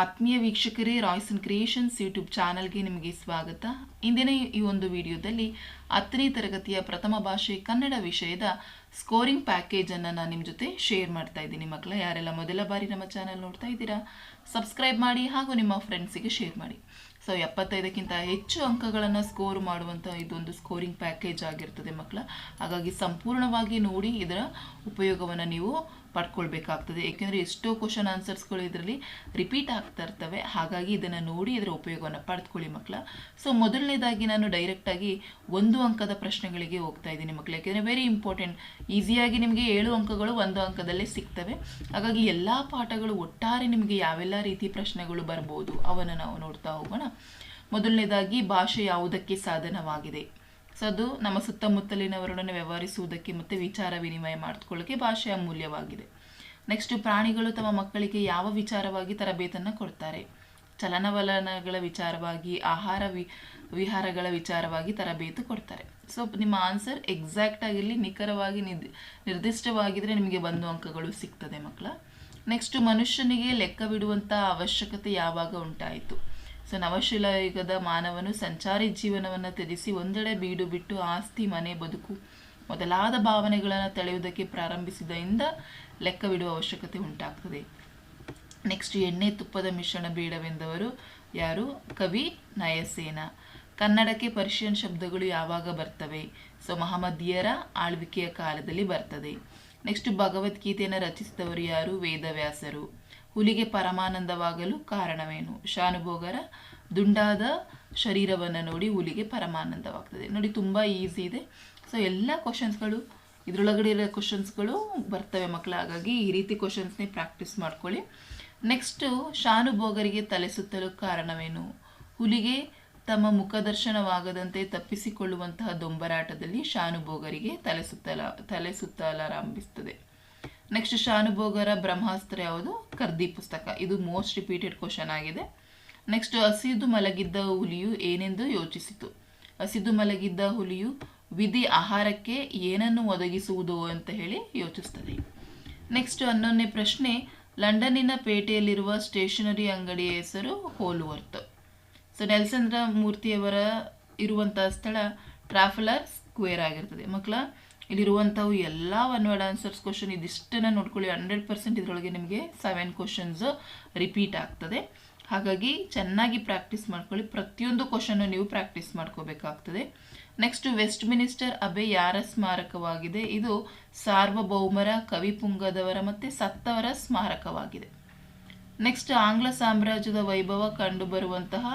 ಆತ್ಮೀಯ ವೀಕ್ಷಕರೇ Royce and creations YouTube ಚಾನಲ್ಗೆ ನಿಮಗೆ ಸ್ವಾಗತ. ಇಂದಿನ ಈ ಒಂದು ವಿಡಿಯೋದಲ್ಲಿ ಹತ್ತನೇ ತರಗತಿಯ ಪ್ರಥಮ ಭಾಷೆ ಕನ್ನಡ ವಿಷಯದ ಸ್ಕೋರಿಂಗ್ ಪ್ಯಾಕೇಜನ್ನು ನಾನು ನಿಮ್ಮ ಜೊತೆ ಶೇರ್ ಮಾಡ್ತಾ ಇದ್ದೀನಿ. ಮಕ್ಕಳ, ಯಾರೆಲ್ಲ ಮೊದಲ ಬಾರಿ ನಮ್ಮ ಚಾನಲ್ ನೋಡ್ತಾ ಇದ್ದೀರಾ ಸಬ್ಸ್ಕ್ರೈಬ್ ಮಾಡಿ ಹಾಗೂ ನಿಮ್ಮ ಫ್ರೆಂಡ್ಸಿಗೆ ಶೇರ್ ಮಾಡಿ. ಸೊ ಎಪ್ಪತ್ತೈದಕ್ಕಿಂತ ಹೆಚ್ಚು ಅಂಕಗಳನ್ನು ಸ್ಕೋರ್ ಮಾಡುವಂಥ ಇದೊಂದು ಸ್ಕೋರಿಂಗ್ ಪ್ಯಾಕೇಜ್ ಆಗಿರ್ತದೆ ಮಕ್ಕಳ. ಹಾಗಾಗಿ ಸಂಪೂರ್ಣವಾಗಿ ನೋಡಿ, ಇದರ ಉಪಯೋಗವನ್ನು ನೀವು ಪಡ್ಕೊಳ್ಬೇಕಾಗ್ತದೆ. ಏಕೆಂದರೆ ಎಷ್ಟೋ ಕ್ವಶನ್ ಆನ್ಸರ್ಸ್ಗಳು ಇದರಲ್ಲಿ ರಿಪೀಟ್ ಆಗ್ತಾ ಇರ್ತವೆ. ಹಾಗಾಗಿ ಇದನ್ನು ನೋಡಿ ಇದರ ಉಪಯೋಗವನ್ನು ಪಡೆದುಕೊಳ್ಳಿ ಮಕ್ಕಳ ಸೊ ಮೊದಲನೇದಾಗಿ ನಾನು ಡೈರೆಕ್ಟಾಗಿ ಒಂದು ಅಂಕದ ಪ್ರಶ್ನೆಗಳಿಗೆ ಹೋಗ್ತಾ ಇದ್ದೀನಿ ಮಕ್ಕಳು ಯಾಕೆಂದರೆ ವೆರಿ ಇಂಪಾರ್ಟೆಂಟ್ ಈಸಿಯಾಗಿ ನಿಮಗೆ ಏಳು ಅಂಕಗಳು ಒಂದು ಅಂಕದಲ್ಲೇ ಸಿಗ್ತವೆ. ಹಾಗಾಗಿ ಎಲ್ಲ ಪಾಠಗಳು ಒಟ್ಟಾರೆ ನಿಮಗೆ ಯಾವೆಲ್ಲ ರೀತಿ ಪ್ರಶ್ನೆಗಳು ಬರ್ಬೋದು, ಅವನ್ನು ನಾವು ನೋಡ್ತಾ ಹೋಗೋಣ. ಮೊದಲನೇದಾಗಿ ಭಾಷೆ ಯಾವುದಕ್ಕೆ ಸಾಧನವಾಗಿದೆ? ಸೊ ಅದು ನಮ್ಮ ಸುತ್ತಮುತ್ತಲಿನವರೊಡನೆ ವ್ಯವಹರಿಸುವುದಕ್ಕೆ ಮತ್ತು ವಿಚಾರ ವಿನಿಮಯ ಮಾಡಿಕೊಳ್ಳೋಕ್ಕೆ ಭಾಷೆ ಅಮೂಲ್ಯವಾಗಿದೆ. ನೆಕ್ಸ್ಟ್ ಪ್ರಾಣಿಗಳು ತಮ್ಮ ಮಕ್ಕಳಿಗೆ ಯಾವ ವಿಚಾರವಾಗಿ ತರಬೇತನ್ನು ಕೊಡ್ತಾರೆ? ಚಲನವಲನಗಳ ವಿಚಾರವಾಗಿ, ಆಹಾರ ವಿ, ವಿಹಾರಗಳ ವಿಚಾರವಾಗಿ ತರಬೇತು ಕೊಡ್ತಾರೆ. ಸೊ ನಿಮ್ಮ ಆನ್ಸರ್ ಎಕ್ಸಾಕ್ಟ್ ಆಗಿರಲಿ, ನಿಖರವಾಗಿ ನಿರ್ದಿಷ್ಟವಾಗಿದ್ದರೆ ನಿಮಗೆ ಬಂದು ಅಂಕಗಳು ಸಿಗ್ತದೆ ಮಕ್ಕಳ. ನೆಕ್ಸ್ಟ್ ಮನುಷ್ಯನಿಗೆ ಲೆಕ್ಕವಿಡುವಂಥ ಅವಶ್ಯಕತೆ ಯಾವಾಗ ಉಂಟಾಯಿತು? ಸೊ ನವಶಿಲಾಯುಗದ ಮಾನವನು ಸಂಚಾರಿ ಜೀವನವನ್ನು ತ್ಯಜಿಸಿ ಒಂದೆಡೆ ಬೀಡು ಬಿಟ್ಟು ಆಸ್ತಿ, ಮನೆ, ಬದುಕು ಮೊದಲಾದ ಭಾವನೆಗಳನ್ನು ತಳೆಯುವುದಕ್ಕೆ ಪ್ರಾರಂಭಿಸಿದ್ದರಿಂದ ಲೆಕ್ಕವಿಡುವ ಅವಶ್ಯಕತೆ ಉಂಟಾಗ್ತದೆ. ನೆಕ್ಸ್ಟ್ ಎಣ್ಣೆ ತುಪ್ಪದ ಮಿಶ್ರಣ ಬೇಡವೆಂದವರು ಯಾರು? ಕವಿ ನಯಸೇನ. ಕನ್ನಡಕ್ಕೆ ಪರ್ಷಿಯನ್ ಶಬ್ದಗಳು ಯಾವಾಗ ಬರ್ತವೆ? ಸೊ ಮಹಮ್ಮದಿಯರ ಆಳ್ವಿಕೆಯ ಕಾಲದಲ್ಲಿ ಬರ್ತದೆ. ನೆಕ್ಸ್ಟ್ ಭಗವದ್ಗೀತೆಯನ್ನು ರಚಿಸಿದವರು ಯಾರು? ವೇದವ್ಯಾಸರು. ಹುಲಿಗೆ ಪರಮಾನಂದವಾಗಲು ಕಾರಣವೇನು? ಶಾನುಭೋಗರ ದುಂಡಾದ ಶರೀರವನ್ನು ನೋಡಿ ಹುಲಿಗೆ ಪರಮಾನಂದವಾಗ್ತದೆ. ನೋಡಿ, ತುಂಬ ಈಸಿ ಇದೆ. ಸೊ ಎಲ್ಲ ಕ್ವಶನ್ಸ್ಗಳು ಇದರೊಳಗಡೆ ಇರೋ ಕ್ವಶನ್ಸ್ಗಳು ಬರ್ತವೆ ಮಕ್ಕಳು ಹಾಗಾಗಿ ಈ ರೀತಿ ಕ್ವಶನ್ಸ್ನೇ ಪ್ರಾಕ್ಟೀಸ್ ಮಾಡ್ಕೊಳ್ಳಿ. ನೆಕ್ಸ್ಟು ಶಾನುಭೋಗರಿಗೆ ತಲೆ ಸುತ್ತಲು ಕಾರಣವೇನು? ಹುಲಿಗೆ ತಮ್ಮ ಮುಖದರ್ಶನವಾಗದಂತೆ ತಪ್ಪಿಸಿಕೊಳ್ಳುವಂತಹ ದೊಂಬರಾಟದಲ್ಲಿ ಶಾನುಭೋಗರಿಗೆ ತಲೆ ಸುತ್ತಲ, ತಲೆ ಸುತ್ತಲಾರಂಭಿಸ್ತದೆ. ನೆಕ್ಸ್ಟ್ ಶಾನುಭೋಗರ ಬ್ರಹ್ಮಾಸ್ತ್ರ ಯಾವುದು? ಕರ್ದಿ ಪುಸ್ತಕ. ಇದು ಮೋಸ್ಟ್ ರಿಪೀಟೆಡ್ ಕ್ವಶನ್ ಆಗಿದೆ. ನೆಕ್ಸ್ಟ್ ಹಸಿದು ಮಲಗಿದ್ದ ಹುಲಿಯು ಏನೆಂದು ಯೋಚಿಸಿತು. ಹಸಿದು ಮಲಗಿದ್ದ ಹುಲಿಯು ವಿಧಿ ಆಹಾರಕ್ಕೆ ಏನನ್ನು ಒದಗಿಸುವುದು ಅಂತ ಹೇಳಿ ಯೋಚಿಸ್ತದೆ. ನೆಕ್ಸ್ಟ್ ಹನ್ನೊಂದನೇ ಪ್ರಶ್ನೆ. ಲಂಡನ್ನಿನ ಪೇಟೆಯಲ್ಲಿರುವ ಸ್ಟೇಷನರಿ ಅಂಗಡಿಯ ಹೆಸರು ಹೋಲ್ವರ್ತ್. ಸೊ ನೆಲ್ಸಂದ್ರ ಮೂರ್ತಿಯವರ ಇರುವಂತಹ ಸ್ಥಳ ಟ್ರಾಫಲರ್ ಸ್ಕ್ವೇರ್ ಆಗಿರ್ತದೆ. ಮಕ್ಕಳ ಇಲ್ಲಿರುವಂಥವು ಎಲ್ಲ ಒನ್ ವರ್ಡ್ ಆನ್ಸರ್ಸ್ ಕ್ವಶನ್ ಇದಿಷ್ಟನ್ನು ನೋಡ್ಕೊಳ್ಳಿ. ಹಂಡ್ರೆಡ್ ಪರ್ಸೆಂಟ್ ಇದರೊಳಗೆ ನಿಮಗೆ ಸೆವೆನ್ ಕ್ವಶನ್ಸ್ ರಿಪೀಟ್ ಆಗ್ತದೆ. ಹಾಗಾಗಿ ಚೆನ್ನಾಗಿ ಪ್ರಾಕ್ಟೀಸ್ ಮಾಡ್ಕೊಳ್ಳಿ. ಪ್ರತಿಯೊಂದು ಕ್ವಶನ್ನು ನೀವು ಪ್ರಾಕ್ಟೀಸ್ ಮಾಡ್ಕೋಬೇಕಾಗ್ತದೆ. ನೆಕ್ಸ್ಟ್ ವೆಸ್ಟ್ ಮಿನಿಸ್ಟರ್ ಅಬೆ ಯಾರ ಸ್ಮಾರಕವಾಗಿದೆ? ಇದು ಸಾರ್ವಭೌಮರ ಕವಿಪುಂಗದವರ ಮತ್ತು ಸತ್ತವರ ಸ್ಮಾರಕವಾಗಿದೆ. ನೆಕ್ಸ್ಟ್ ಆಂಗ್ಲ ಸಾಮ್ರಾಜ್ಯದ ವೈಭವ ಕಂಡುಬರುವಂತಹ